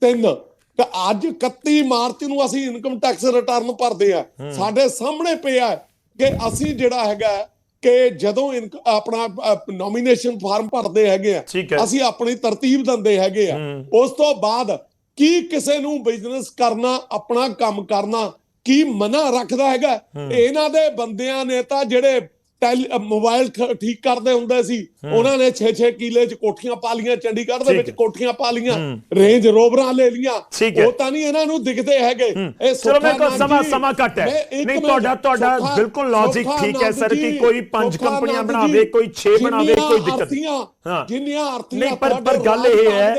3 ਕਿ ਅੱਜ 31 ਮਾਰਚ ਨੂੰ ਅਸੀਂ ਇਨਕਮ ਟੈਕਸ ਰਿਟਰਨ ਭਰਦੇ ਆ ਸਾਡੇ ਸਾਹਮਣੇ ਪਿਆ ਕਿ ਅਸੀਂ ਜਿਹੜਾ ਹੈਗਾ ਕਿ ਜਦੋਂ ਆਪਣਾ ਨੋਮੀਨੇਸ਼ਨ ਫਾਰਮ ਭਰਦੇ ਹੈਗੇ ਆ। ਅਸੀਂ ਆਪਣੀ ਤਰਤੀਬ ਦਿੰਦੇ ਹੈਗੇ ਆ। ਉਸ ਤੋਂ ਬਾਅਦ ਕੀ ਕਿਸੇ ਨੂੰ ਬਿਜ਼ਨਸ ਕਰਨਾ ਆਪਣਾ ਕੰਮ ਕਰਨਾ ਕੀ ਮਨਾ ਰੱਖਦਾ ਹੈਗਾ ਇਹਨਾਂ ਦੇ ਬੰਦਿਆਂ ਨੇ ਤਾਂ ਜਿਹੜੇ ਮੋਬਾਈਲ ਠੀਕ ਕਰਦੇ ਹੁੰਦੇ ਸੀ। ਉਹਨਾਂ ਨੇ 6-6 ਕਿਲੇ ਚ ਕੋਠੀਆਂ ਪਾ ਲੀਆਂ ਚੰਡੀਗੜ੍ਹ ਦੇ ਵਿੱਚ। ਕੋਠੀਆਂ ਪਾ ਲੀਆਂ ਰੇਂਜ ਰੋਵਰਾਂ ਲੈ ਲੀਆਂ। ਉਹ ਤਾਂ ਨਹੀਂ ਇਹਨਾਂ ਨੂੰ ਦਿਖਦੇ ਹੈਗੇ। ਇਹ ਚਲੋ ਮੇਰੇ ਕੋਲ ਸਮਾਂ ਸਮਾਂ ਘੱਟ ਹੈ। ਨਹੀਂ ਤੁਹਾਡਾ ਤੁਹਾਡਾ ਬਿਲਕੁਲ ਲੌਜੀਕ ਠੀਕ ਹੈ ਸਰ ਕਿ ਕੋਈ ਪੰਜ ਕੰਪਨੀਆਂ ਬਣਾਵੇ ਕੋਈ 6 ਬਣਾਵੇ ਕੋਈ ਦਿੱਕਤ ਹਾਂ। ਜਿੰਨੀਆਂ ਆਰਤੀਆਂ ਪਰ- ਪਰ ਗੱਲ ਇਹ ਹੈ-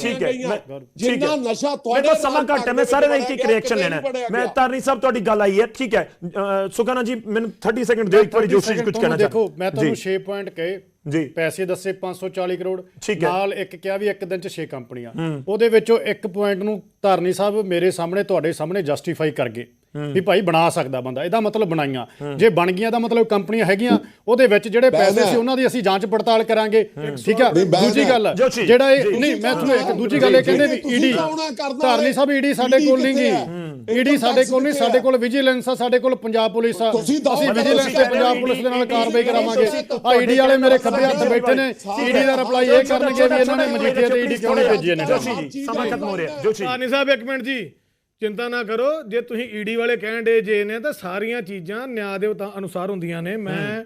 ਠੀਕ ਹੈ, ਜਿੰਨਾ। ਨਸ਼ਾ ਮੇਰੇ ਤੁਹਾਡੇ ਕੋਲ ਸਮਾਂ ਘੱਟ ਹੈ ਮੈਂ ਸਾਰੇ ਦਾ ਇੱਕ ਇੱਕ ਰਿਐਕਸ਼ਨ ਲੈਣਾ। ਮੈਂ। ਤਾਰਨੀ ਸਾਹਿਬ ਤੁਹਾਡੀ ਗੱਲ ਆਈ ਹੈ ਠੀਕ ਹੈ। ਸੁਖਾਨਾ ਜੀ ਮੈਨੂੰ 30 ਸੈਕਿੰਡ ਦਿਓ ਇੱਕ ਵਾਰੀ ਜੋਸ਼ੀ ਜੀ ਕੁਝ ਕਹਿਣਾ ਦੇਖੋ ਮੈਂ ਤੁਹਾਨੂੰ 6 ਪੁਆਇੰਟ ਕਹੇ ਜੀ। ਪੈਸੇ ਦੱਸੇ 540 ਕਰੋੜ। ਨਾਲ ਇੱਕ ਕਿਹਾ ਵੀ ਇੱਕ ਦਿਨ ਚ 6 ਕੰਪਨੀਆਂ। ਉਹਦੇ ਵਿੱਚੋਂ ਇੱਕ ਪੁਆਇੰਟ ਨੂੰ ਧਾਰਨੀ ਸਾਹਿਬ ਮੇਰੇ ਸਾਹਮਣੇ ਤੁਹਾਡੇ ਸਾਹਮਣੇ ਜਸਟੀਫਾਈ ਕਰ ਗਏ। ਵੀ ਭਾਈ ਬਣਾ ਸਕਦਾ ਬੰਦਾ ਇਹਦਾ ਮਤਲਬ ਬਣਾਈਆਂ। ਜੇ ਬਣ ਗਈਆਂ ਦਾ ਮਤਲਬ ਕੰਪਨੀਆਂ ਹੈਗੀਆਂ ਉਹਦੇ ਵਿੱਚ ਜਿਹੜੇ ਪੈਸੇ ਸੀ ਉਹਨਾਂ ਦੀ ਅਸੀਂ ਜਾਂਚ ਪੜਤਾਲ ਕਰਾਂਗੇ। ਠੀਕ ਆ? ਦੂਜੀ ਗੱਲ ਜਿਹੜਾ ਇਹ। ਨਹੀਂ ਮੈਂ ਤੁਹਾਨੂੰ ਇੱਕ ਦੂਜੀ ਗੱਲ ਇਹ ਕਹਿੰਦੇ ਵੀ ਈਡੀ ਕਰਦਾ ਧਾਰਨੀ ਸਾਹਿਬ ਈਡੀ ਸਾਡੇ ED ਕੋਲ ਨਹੀਂ ਗਈ? ਈਡੀ ਸਾਡੇ ਕੋਲ ਨਹੀਂ ਸਾਡੇ ਕੋਲ ਵਿਜੀਲੈਂਸ ਆ ਸਾਡੇ ਕੋਲ ਪੰਜਾਬ ਪੁਲਿਸ ਆ। ਅਸੀਂ ਵਿਜੀਲੈਂਸ ਤੇ ਪੰਜਾਬ ਪੁਲਿਸ ਦੇ ਨਾਲ ਕਾਰਵਾਈ ਕਰਾਵਾਂਗੇ। ਆ ਈਡੀ ਵਾਲੇ ਮੇਰੇ ਖੱਬੇ ਹੱਥ ਬੈਠੇ ਨੇ। ਈਡੀ ਦਾ ਰਿਪਲਾਈ ਇਹ ਕਰਨਗੇ ਵੀ ਇਹਨਾਂ ਨੇ ਮਜੀਠੀਆ ਤੇ ਈਡੀ ਕਿਉਂ ਨਹੀਂ ਭੇਜੀਆਂ ਨੇ? ਜੋਸ਼ੀ ਜੀ ਸਮਾਂ ਖਤਮ ਹੋ ਰਿਹਾ। ਜੋਸ਼ੀ ਆਨੀ ਸਾਹਿਬ ਇੱਕ ਮਿੰਟ ਜੀ। ਚਿੰਤਾ ਨਾ ਕਰੋ ਜੇ ਤੁਸੀਂ ਈਡੀ ਵਾਲੇ ਕਹਿਣ ਦੇ ਜੇ ਨੇ ਤਾਂ ਸਾਰੀਆਂ ਚੀਜ਼ਾਂ ਨਿਆਂ ਦੇ ਉਤਾ- ਅਨੁਸਾਰ ਹੁੰਦੀਆਂ ਨੇ। ਮੈਂ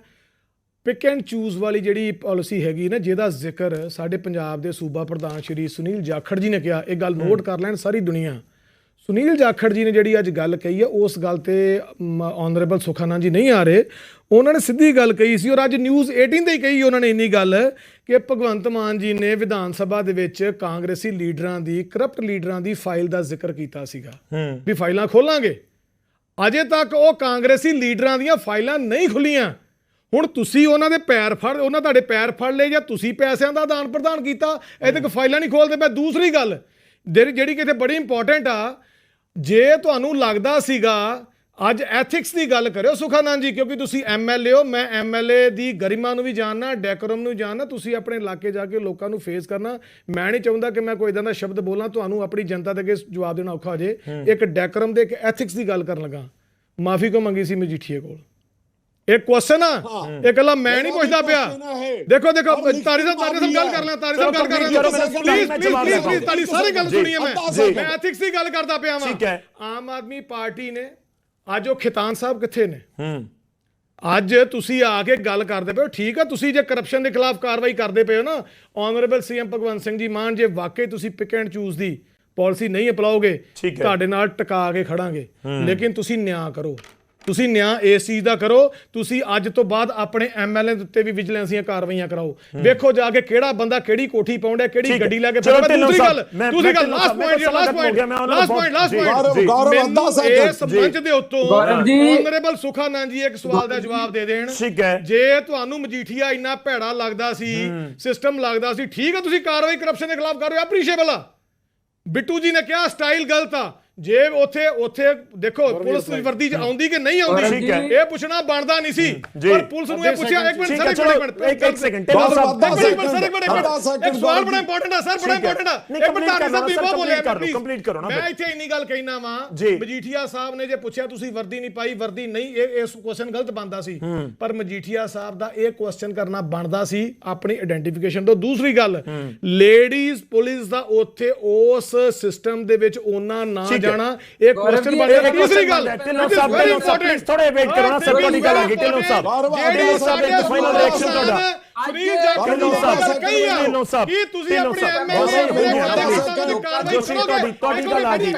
ਪਿਕ ਐਂਡ ਚੂਜ਼ ਵਾਲੀ ਜਿਹੜੀ ਪਾਲਿਸੀ ਹੈਗੀ ਨਾ ਜਿਹਦਾ ਜ਼ਿਕਰ ਸਾਡੇ ਪੰਜਾਬ ਦੇ ਸੂਬਾ ਪ੍ਰਧਾਨ ਸ਼੍ਰੀ ਸੁਨੀਲ ਜਾਖੜ ਜੀ ਨੇ ਕਿਹਾ ਇਹ ਗੱਲ ਨੋਟ ਕਰ ਲੈਣ ਸਾਰੀ ਦੁਨੀਆ। ਸੁਨੀਲ ਜਾਖੜ ਜੀ ਨੇ ਜਿਹੜੀ ਅੱਜ ਗੱਲ ਕਹੀ ਹੈ ਉਸ ਗੱਲ ਤੇ ਆਨਰੇਬਲ ਸੁਖਾਨੰਦ ਜੀ ਨਹੀਂ ਆ ਰਹੇ। ਉਹਨਾਂ ਨੇ ਸਿੱਧੀ ਗੱਲ ਕਹੀ ਸੀ ਔਰ ਅੱਜ ਨਿਊਜ਼ 18 ਤੇ ਹੀ ਕਹੀ ਉਹਨਾਂ ਨੇ ਇੰਨੀ ਗੱਲ ਕਿ ਭਗਵੰਤ ਮਾਨ ਜੀ ਨੇ ਵਿਧਾਨ ਸਭਾ ਦੇ ਵਿੱਚ ਕਾਂਗਰਸੀ ਲੀਡਰਾਂ ਦੀ ਕਰਪਟ ਲੀਡਰਾਂ ਦੀ ਫਾਈਲ ਦਾ ਜ਼ਿਕਰ ਕੀਤਾ ਸੀਗਾ। ਵੀ ਫਾਈਲਾਂ ਖੋਲਾਂਗੇ। ਅਜੇ ਤੱਕ ਉਹ ਕਾਂਗਰਸੀ ਲੀਡਰਾਂ ਦੀਆਂ ਫਾਈਲਾਂ ਨਹੀਂ ਖੁੱਲੀਆਂ। ਹੁਣ ਤੁਸੀਂ ਉਹਨਾਂ ਦੇ ਪੈਰ ਫੜ ਉਹਨਾਂ ਤੁਹਾਡੇ ਪੈਰ ਫੜ ਲਏ ਜਾਂ ਤੁਸੀਂ ਪੈਸਿਆਂ ਦਾ ਦਾਨ ਪ੍ਰਦਾਨ ਕੀਤਾ ਇਹ ਤੱਕ ਫਾਈਲਾਂ ਨਹੀਂ ਖੋਲਦੇ। ਪਏ ਦੂਸਰੀ ਗੱਲ ਜਿਹੜੀ ਜਿਹੜੀ ਕਿਤੇ ਬੜੀ ਇੰਪੋਰਟੈਂਟ ਆ ਜੇ ਤੁਹਾਨੂੰ ਲੱਗਦਾ ਸੀਗਾ ਅੱਜ ਐਥਿਕਸ ਦੀ ਗੱਲ ਕਰਿਓ ਸੁਖਾਨੰਦ ਜੀ ਕਿਉਂਕਿ ਤੁਸੀਂ ਐਮਐਲਏ ਹੋ ਮੈਂ ਐਮਐਲਏ ਦੀ ਗਰਿਮਾ ਨੂੰ ਵੀ ਜਾਣਨਾ ਡੈਕੋਰਮ ਨੂੰ ਜਾਣਨਾ ਤੁਸੀਂ ਆਪਣੇ ਇਲਾਕੇ ਜਾ ਕੇ ਲੋਕਾਂ ਨੂੰ ਫੇਸ ਕਰਨਾ। ਮੈਂ ਨਹੀਂ ਚਾਹੁੰਦਾ ਕਿ ਮੈਂ ਕੋਈ ਇਦਾਂ ਦਾ ਸ਼ਬਦ ਬੋਲਾਂ ਤੁਹਾਨੂੰ ਆਪਣੀ ਜਨਤਾ ਦੇ ਅੱਗੇ ਜਵਾਬ ਦੇਣਾ ਔਖਾ ਹੋ ਜੇ। ਇੱਕ ਡੈਕੋਰਮ ਦੇ ਇੱਕ ਐਥਿਕਸ ਦੀ ਗੱਲ ਕਰਨ ਲੱਗਾ। ਮਾਫੀ ਕੋ ਮੰਗੀ ਸੀ ਮਜੀਠੀਏ ਕੋਲ। ਇਹ ਕੁਐਸਚਨ ਆ? ਇਹ ਗੱਲਾਂ ਮੈਂ ਨਹੀਂ ਪੁੱਛਦਾ ਪਿਆ। ਦੇਖੋ ਦੇਖੋ ਤਾਰੀ ਸਾਹਿਬ ਤਾਰੀ ਸਾਹਿਬ ਗੱਲ ਕਰ ਲੈ ਤਾਰੀ ਸਾਹਿਬ ਗੱਲ ਕਰ ਮੈਂ ਪਲੀਜ਼ ਪਲੀਜ਼ ਪਲੀਜ਼। ਤਾਰੀ ਸਾਰੀ ਗੱਲ ਜੀ, ਸੁਣੀ ਹੈ ਜੀ। ਮੈਂ ਮੈਂ ਐਥਿਕਸ ਦੀ ਗੱਲ ਕਰਦਾ ਪਿਆ ਵਾਂ। ਠੀਕ ਹੈ। ਆਮ ਆਦਮੀ ਪਾਰਟੀ ਨੇ ਅੱਜ ਉਹ ਖਿਤਾਨ ਸਾਹਿਬ ਕਿੱਥੇ ਨੇ? ਹੂੰ। ਅੱਜ ਤੁਸੀਂ ਆ ਕੇ ਗੱਲ ਕਰਦੇ ਪਏ ਹੋ ਠੀਕ ਆ ਤੁਸੀਂ ਜੇ ਕਰਪਸ਼ਨ ਦੇ ਖਿਲਾਫ ਕਾਰਵਾਈ ਕਰਦੇ ਪਏ ਹੋ ਨਾ ਆਨਰੇਬਲ ਸੀਐਮ ਭਗਵੰਤ ਸਿੰਘ ਜੀ ਮਾਨ ਜੇ ਵਾਕਈ ਤੁਸੀਂ ਪਿਕ ਐਂਡ ਚੂਜ਼ ਦੀ ਪਾਲਿਸੀ ਨਹੀਂ ਅਪਣਾਓਗੇ। ਤੁਹਾਡੇ ਨਾਲ ਟਿਕਾ ਕੇ ਖੜਾਂਗੇ। ਲੇਕਿਨ ਤੁਸੀਂ ਨਿਆਂ ਕਰੋ। ਤੁਸੀਂ ਨਿਆਂ ਇਸ ਚੀਜ਼ ਦਾ ਕਰੋ ਤੁਸੀਂ ਅੱਜ ਤੋਂ ਬਾਅਦ ਆਪਣੇ ਐਮਐਲਏ ਉੱਤੇ ਵੀ ਵਿਜੀਲੈਂਸ ਦੀਆਂ ਕਾਰਵਾਈਆਂ ਕਰਾਓ। ਵੇਖੋ ਜਾ ਕੇ ਕਿਹੜਾ ਬੰਦਾ ਕਿਹੜੀ ਕੋਠੀ ਪਾਉਂਦਾ ਕਿਹੜੀ। ਗੱਡੀ ਲੈ ਕੇ ਫਿਰਦਾ। ਦੂਸਰੀ ਸਾਹਿਬ, ਗੱਲ ਦੂਸਰੀ ਗੱਲ last Sahib, point last point last point last point Gaurav ਅੱਧਾ ਇਹ ਸੈਕਿੰਡ ਸੰਬੰਧ ਦੇ ਉੱਤੋਂ। ਆਨਰੇਬਲ ਸੁਖਾਨੰਦ ਜੀ ਇੱਕ ਸਵਾਲ ਦਾ ਜਵਾਬ ਦੇ ਦੇਣ। ਠੀਕ ਹੈ। ਜੇ ਤੁਹਾਨੂੰ ਮਜੀਠੀਆ ਇੰਨਾ ਭੈੜਾ ਲੱਗਦਾ ਸੀ ਸਿਸਟਮ ਲੱਗਦਾ ਸੀ ਠੀਕ ਹੈ ਤੁਸੀਂ ਕਾਰਵਾਈ ਕਰਪਸ਼ਨ ਦੇ ਖਿਲਾਫ ਕਰ ਰਹੇ ਹੋ ਐਪਰੀਸ਼ੀਏਬਲ ਆ। ਬਿੱਟੂ ਜੀ ਨੇ ਕਿਹਾ ਸਟਾਈਲ ਗਲਤ ਆ। ਜੇ ਉਥੇ ਉਥੇ ਦੇਖੋ ਪੁਲਿਸ ਦੀ ਵਰਦੀ ਚ ਆਉਂਦੀ ਕਿ ਨਹੀਂ ਆਉਂਦੀ। ਇਹ ਪੁੱਛਣਾ ਬਣਦਾ ਨਹੀਂ ਸੀ ਜੀ। ਪਰ ਪੁਲਿਸ ਨੂੰ ਇਹ ਪੁੱਛਿਆ ਇੱਕ ਮਿੰਟ ਸਰ ਇੱਕ ਮਿੰਟ ਇੱਕ ਇੱਕ ਸੈਕਿੰਡ ਗੌਰਵ ਸਾਹਿਬ ਇੱਕ ਮਿੰਟ ਸਰ ਇੱਕ ਮਿੰਟ ਇੱਕ ਸਵਾਲ ਬੜਾ। ਇੰਪੋਰਟੈਂਟ ਆ ਸਰ ਬੜਾ। ਇੰਪੋਰਟੈਂਟ ਆ ਇੱਕ ਮਿੰਟ ਧਾਰੀ ਸਾਹਿਬ ਬਹੁਤ ਬੋਲੇ complete ਕਰ ਨਾ ਮੈਂ। ਇੱਥੇ ਇੰਨੀ ਗੱਲ ਕਹਿਣਾ ਵਾਂ। ਮਜੀਠੀਆ ਸਾਹਿਬ ਨੇ ਜੇ ਪੁੱਛਿਆ ਤੁਸੀਂ ਵਰਦੀ ਨਹੀਂ ਪਾਈ ਵਰਦੀ ਨਹੀਂ ਇਹ ਇਸ ਕੁਐਸਚਨ ਗਲਤ ਬਣਦਾ ਸੀ ਪਰ ਮਜੀਠੀਆ ਸਾਹਿਬ ਦਾ ਇਹ ਕੁਐਸਚਨ ਕਰਨਾ ਬਣਦਾ ਸੀ ਆਪਣੀ ਆਇਡੈਂਟੀਫਿਕੇਸ਼ਨ ਤੋਂ ਦੂਸਰੀ ਗੱਲ ਲੇਡੀਜ਼ ਪੁਲਿਸ ਦਾ ਉੱਥੇ ਉਸ ਸਿਸਟਮ ਦੇ ਵਿੱਚ ਉਹਨਾਂ ਨਾ। ਜਾਣਾ ਇਹ ਕੁਐਸਚਨ ਬਣਦਾ ਇਹ ਤੀਸਰੀ ਗੱਲ। ਢਿੱਲੋਂ ਸਾਹਿਬ ਢਿੱਲੋਂ ਸਾਹਿਬ ਥੋੜੇ ਵੇਟ ਕਰੋ ਨਾ ਸਰ ਤੁਹਾਡੀ ਗੱਲ ਆ ਗਈ ਢਿੱਲੋਂ ਸਾਹਿਬ ਜਿਹੜੀ ਸਾਡੇ ਫਾਈਨਲ ਰਿਐਕਸ਼ਨ ਤੁਹਾਡਾ। ਸੁਨੀਲ ਜਾਖੜ ਢਿੱਲੋਂ ਸਾਹਿਬ, ਕਹੀ ਆ ਢਿੱਲੋਂ ਸਾਹਿਬ, ਕੀ ਤੁਸੀਂ ਢਿੱਲੋਂ ਆਪਣੇ ਸਾਹਿਬ, ਐਮਐਲਏ ਬਹੁਤ ਆਪਣੇ ਸਹੀ, ਕਾਰਜਕਰਤਾਵਾਂ ਦੀ ਕਾਰਵਾਈ ਜੋਸ਼ੀ ਤੁਹਾਡੀ ਤੁਹਾਡੀ ਗੱਲ ਆ ਗਈ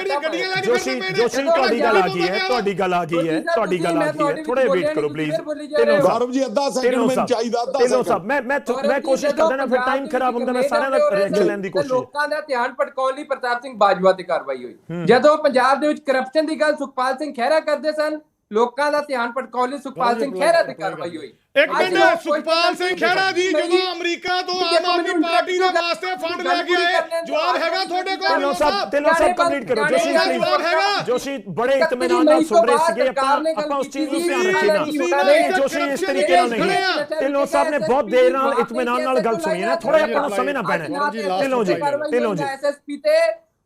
ਜੋਸ਼ੀ ਜੋਸ਼ੀ ਤੁਹਾਡੀ ਗੱਲ ਆ ਗਈ ਹੈ। ਤੁਹਾਡੀ ਗੱਲ ਆ ਗਈ ਹੈ। ਤੁਹਾਡੀ ਗੱਲ ਆ ਗਈ ਹੈ। ਥੋੜੇ ਵੇਟ ਕਰੋ ਪਲੀਜ਼ ਢਿੱਲੋਂ ਸਾਹਿਬ ਗੌਰਵ ਜੀ ਅੱਧਾ ਸੈਕਿੰਡ ਢਿੱਲੋਂ ਮੈਨੂੰ ਸਾਹਿਬ ਚਾਹੀਦਾ ਅੱਧਾ ਢਿੱਲੋਂ ਸੈਕਿੰਡ ਸਾਹਿਬ ਮੈਂ ਮੈਂ ਮੈਂ ਕੋਸ਼ਿਸ਼ ਕਰਦਾ ਨਾ ਫਿਰ ਟਾਈਮ ਖਰਾਬ ਹੁੰਦਾ ਮੈਂ ਸਾਰਿਆਂ ਦਾ ਰਿਐਕਸ਼ਨ ਲੈਣ ਦੀ ਕੋਸ਼ਿਸ਼। ਲੋਕਾਂ ਦਾ ਧਿਆਨ ਭਟਕਾਉਣ ਲਈ ਪ੍ਰਤਾਪ ਸਿੰਘ ਬਾਜਵਾ ਤੇ ਕਾਰਵਾਈ ਹੋਈ। ਜਦੋਂ ਪੰਜਾਬ ਦੇ ਵਿੱਚ ਕਰਪਸ਼ਨ ਦੀ ਗੱਲ ਸੁਖਪਾਲ ਸਿੰਘ ਖਹਿਰਾ ਕਰਦੇ ਸਨ ਲੋਕਾਂ ਦਾ ਧਿਆਨ ਲਈ ਸੁਖਪਾਲ ਸਿੰਘ ਖਹਿਰਾ ਤੇ ਕਾਰਵਾਈ ਹੋਈ। ਇੱਕ ਮਿੰਟ ਸੁਖਪਾਲ ਸਿੰਘ ਖਹਿਰਾ ਜੀ ਜਦੋਂ ਅਮਰੀਕਾ ਤੋਂ ਆਮ ਆਦਮੀ ਪਾਰਟੀ ਦੇ ਵਾਸਤੇ ਫੰਡ ਲੈ ਕੇ ਆਏ। ਜਵਾਬ ਹੈਗਾ ਤੁਹਾਡੇ ਕੋਲ ਢਿੱਲੋਂ ਸਾਹਿਬ ਢਿੱਲੋਂ ਸਾਹਿਬ ਕੰਪਲੀਟ ਕਰੋ ਜੋਸ਼ੀ ਇਹਦਾ ਜਵਾਬ ਹੈਗਾ। ਪਲੀਜ਼ ਜੋਸ਼ੀ ਬੜੇ ਇਤਮਾਨਾਨ ਨਾਲ ਸੁਣ ਰਹੇ ਸੀਗੇ। ਆਪਾਂ ਆਪਾਂ ਉਸ ਚੀਜ਼ ਨੂੰ ਧਿਆਨ ਰੱਖੀਏ ਨਾ ਨਹੀਂ ਜੋਸ਼ੀ ਇਸ ਤਰੀਕੇ ਨਾਲ ਨਹੀਂ। ਢਿੱਲੋਂ ਸਾਹਿਬ ਨੇ ਬਹੁਤ ਦੇਰ ਨਾਲ ਇਤਮਾਨਾਨ ਨਾਲ ਗੱਲ ਸੁਣੀ ਹੈ ਨਾ। ਥੋੜਾ ਆਪਾਂ ਨੂੰ ਸਮਝਣਾ ਪੈਣਾ ਢਿੱਲੋਂ ਜੀ ਢਿੱਲੋਂ ਜੀ ਐਸਐਸਪੀ ਤੇ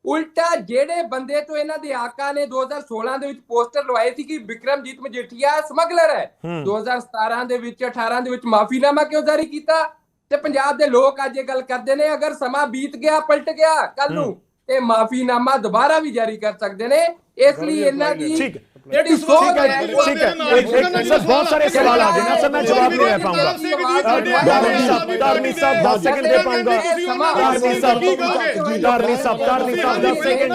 ਉਲਟਾ ਜਿਹੜੇ ਬੰਦੇ ਤੋਂ ਇਹਨਾਂ ਦੇ ਆਕਾ ਨੇ 2016 ਦੇ ਵਿੱਚ ਪੋਸਟਰ ਲਵਾਏ ਸੀ ਕਿ ਵਿਕਰਮਜੀਤ ਮਜੀਠੀਆ ਸਮਗਲਰ ਹੈ। 2017 ਦੇ ਵਿੱਚ 18 ਦੇ ਵਿੱਚ ਮਾਫੀਨਾਮਾ ਕਿਉਂ ਜਾਰੀ ਕੀਤਾ? ਤੇ ਪੰਜਾਬ ਦੇ ਲੋਕ ਅੱਜ ਇਹ ਗੱਲ ਕਰਦੇ ਨੇ ਅਗਰ ਸਮਾਂ ਬੀਤ ਗਿਆ ਪਲਟ ਗਿਆ ਕੱਲ ਨੂੰ ਤੇ ਮਾਫੀਨਾਮਾ ਦੁਬਾਰਾ ਵੀ ਜਾਰੀ ਕਰ ਸਕਦੇ ਨੇ। ਇਸ ਲਈ ਇਹਨਾਂ ਦੀ। ਜਿਹੜੀ ਠੀਕ ਹੈ ਠੀਕ ਹੈ ਸਰ ਬਹੁਤ ਸਾਰੇ ਸਵਾਲ ਆ ਗਏ ਨਾ ਸਰ ਮੈਂ ਜਵਾਬ ਨਹੀਂ ਦੇ ਪਾਉਂਗਾ ਧਾਰਨੀ ਸਾਹਿਬ ਧਾਰਨੀ ਸਾਹਿਬ 10 ਸੈਕਿੰਡ ਦੇ ਪਾਉਂਗਾ ਧਾਰਨੀ ਸਾਹਿਬ ਧਾਰਨੀ ਸਾਹਿਬ ਧਾਰਨੀ ਸਾਹਿਬ 10 ਸੈਕਿੰਡ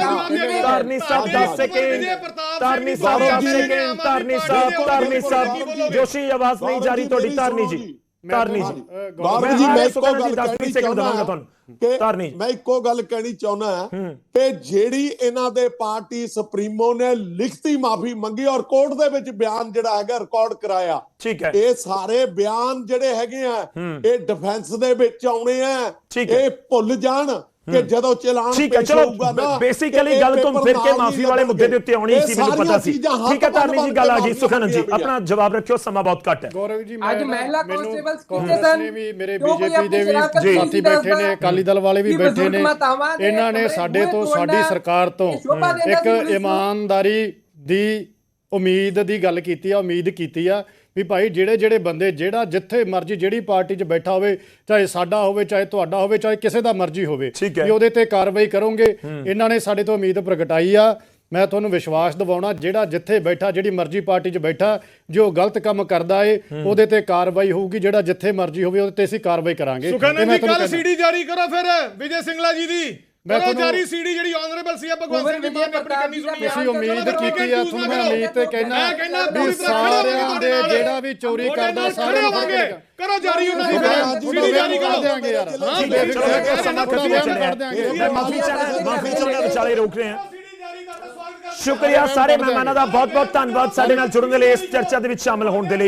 ਧਾਰਨੀ ਸਾਹਿਬ 10 ਸੈਕਿੰਡ ਧਾਰਨੀ ਸਾਹਿਬ 10 ਸੈਕਿੰਡ ਧਾਰਨੀ ਸਾਹਿਬ ਧਾਰਨੀ ਸਾਹਿਬ ਜੋਸ਼ੀ ਆਵਾਜ਼ ਨਹੀਂ ਜਾਰੀ ਤੁਹਾਡੀ ਧਾਰਨੀ ਜੀ ਧਾਰਨੀ ਜੀ। ਗੌਰਵ ਜੀ ਮੈਂ ਇੱਕੋ ਗੱਲ ਕਹਿਣੀ ਚਾਹੁੰਦਾ ਤੁਹਾਨੂੰ। ਕਿ ਧਾਰਨੀ ਮੈਂ ਇੱਕੋ ਗੱਲ ਕਹਿਣੀ ਚਾਹੁੰਦਾ ਕਿ ਜਿਹੜੀ ਇਹਨਾਂ ਦੇ ਪਾਰਟੀ ਸੁਪਰੀਮੋ ਨੇ ਲਿਖਤੀ ਮਾਫੀ ਮੰਗੀ ਔਰ ਕੋਰਟ ਦੇ ਵਿੱਚ ਬਿਆਨ ਜਿਹੜਾ ਹੈਗਾ ਰਿਕਾਰਡ ਕਰਾਇਆ। ਠੀਕ ਹੈ। ਇਹ ਸਾਰੇ ਬਿਆਨ ਜਿਹੜੇ ਹੈਗੇ ਆ ਇਹ ਡਿਫੈਂਸ ਦੇ ਵਿੱਚ ਆਉਣੇ ਆ। ਇਹ ਭੁੱਲ ਜਾਣ। ਕਿ ਜਦੋਂ ਚਲਾਨ ਠੀਕ ਹੈ ਪੇਸ਼ ਚਲੋ ਹੋਊਗਾ ਨਾ ਬੇਸਿਕਲੀ ਤੇ ਗੱਲ ਪੇਪਰ ਫਿਰ ਕੇ ਮਾਫੀ ਵਾਲੇ ਮੁੱਦੇ ਦੇ ਉੱਤੇ ਆਉਣੀ ਸੀ ਮੈਨੂੰ ਪਤਾ ਸੀ। ਠੀਕ ਹੈ ਧਾਰਨੀ ਜੀ ਗੱਲ ਆ ਗਈ ਸੁਖਨਨ ਜੀ। ਆਪਣਾ ਜਵਾਬ ਰੱਖਿਓ ਸਮਾਂ ਬਹੁਤ ਘੱਟ ਹੈ। ਗੌਰਵ ਜੀ ਅੱਜ ਮਹਿਲਾ ਕਾਂਸਟੇਬਲਸ ਕਿੱਥੇ ਸਨ? ਵੀ ਮੇਰੇ ਬੀਜੇਪੀ ਦੇ ਵੀ। ਸਾਥੀ ਬੈਠੇ ਨੇ ਅਕਾਲੀ ਦਲ ਵਾਲੇ ਵੀ ਬੈਠੇ ਨੇ। ਇਹਨਾਂ ਨੇ ਸਾਡੇ ਤੋਂ ਸਾਡੀ ਸਰਕਾਰ ਤੋਂ ਇੱਕ। ਇਮਾਨਦਾਰੀ ਦੀ ਉਮੀਦ ਦੀ ਗੱਲ ਕੀਤੀ ਆ ਉਮੀਦ ਕੀਤੀ ਆ ਵੀ ਭਾਈ ਜਿਹੜੇ ਜਿਹੜੇ ਬੰਦੇ ਜਿਹੜਾ ਜਿੱਥੇ ਮਰਜ਼ੀ ਜਿਹੜੀ ਪਾਰਟੀ 'ਚ ਬੈਠਾ ਹੋਵੇ ਚਾਹੇ ਸਾਡਾ ਹੋਵੇ ਚਾਹੇ ਤੁਹਾਡਾ ਹੋਵੇ ਚਾਹੇ ਕਿਸੇ ਦਾ ਮਰਜ਼ੀ ਹੋਵੇ। ਵੀ ਉਹਦੇ ਤੇ ਕਾਰਵਾਈ ਕਰੋਗੇ। ਇਹਨਾਂ ਨੇ ਸਾਡੇ ਤੋਂ ਉਮੀਦ ਪ੍ਰਗਟਾਈ ਆ। ਮੈਂ ਤੁਹਾਨੂੰ ਵਿਸ਼ਵਾਸ ਦਿਵਾਉਣਾ ਜਿਹੜਾ ਜਿੱਥੇ ਬੈਠਾ ਜਿਹੜੀ ਮਰਜ਼ੀ ਪਾਰਟੀ 'ਚ ਬੈਠਾ ਜੋ ਗਲਤ ਕੰਮ ਕਰਦਾ ਏ ਉਹਦੇ ਤੇ ਕਾਰਵਾਈ ਹੋਊਗੀ ਜਿਹੜਾ ਜਿੱਥੇ ਮਰਜ਼ੀ ਹੋਵੇ ਉਹਦੇ ਤੇ ਅਸੀਂ ਕਾਰਵਾਈ ਕਰਾਂਗੇ। ਸੁਖਾਨੰਦ ਜੀ ਕੱਲ। ਸੀਡੀ ਜਾਰੀ ਕਰੋ ਫਿਰ ਵਿਜੇ ਸਿੰਗਲਾ ਜੀ ਦੀ। ਮੈਂ ਤੁਹਾਨੂੰ ਜਾਰੀ ਸੀਡੀ ਜਿਹੜੀ ਆਨਰੇਬਲ ਸੀ ਭਗਵੰਤ ਸਿੰਘ ਮਾਨ ਨੇ ਆਪਣੀ ਕੰਨੀ ਸੁਣੀ ਆ। ਤੁਸੀਂ ਉਮੀਦ ਕੀਤੀ ਆ ਤੁਹਾਨੂੰ ਮੈਂ ਉਮੀਦ ਤੇ ਕਹਿਣਾ ਵੀ ਪੂਰੀ ਤਰ੍ਹਾਂ ਖੜੇ ਸਾਰਿਆਂ ਦੇ। ਜਿਹੜਾ ਵੀ ਚੋਰੀ ਕਰਦਾ ਕੇ ਹੋਵਾਂਗੇ। ਕਰੋ ਜਾਰੀ ਉਹਨਾਂ ਦੀ ਸੀਡੀ ਜਾਰੀ ਕਰ ਦਿਆਂਗੇ ਯਾਰ। ਹਾਂ। ਬੇਫਿਕਰ ਹੋ ਸਮਾਂ ਖਤਮ ਹੋ ਦਿਆਂਗੇ ਮੈਂ ਮਾਫੀ ਚਾਹਣਾ ਮਾਫੀ ਚਾਹੁੰਦਾ ਵਿਚਾਲੇ ਰੋਕ ਰਹੇ। ਹਾਂ ਸ਼ੁਕਰੀਆ ਸਾਰੇ ਮਹਿਮਾਨਾਂ ਦਾ ਬਹੁਤ ਬਹੁਤ ਧੰਨਵਾਦ। ਸਾਡੇ ਨਾਲ ਜੁੜਨ ਦੇ ਲਈ ਇਸ ਚਰਚਾ ਦੇ ਵਿੱਚ ਸ਼ਾਮਲ ਹੋਣ ਦੇ ਲਈ।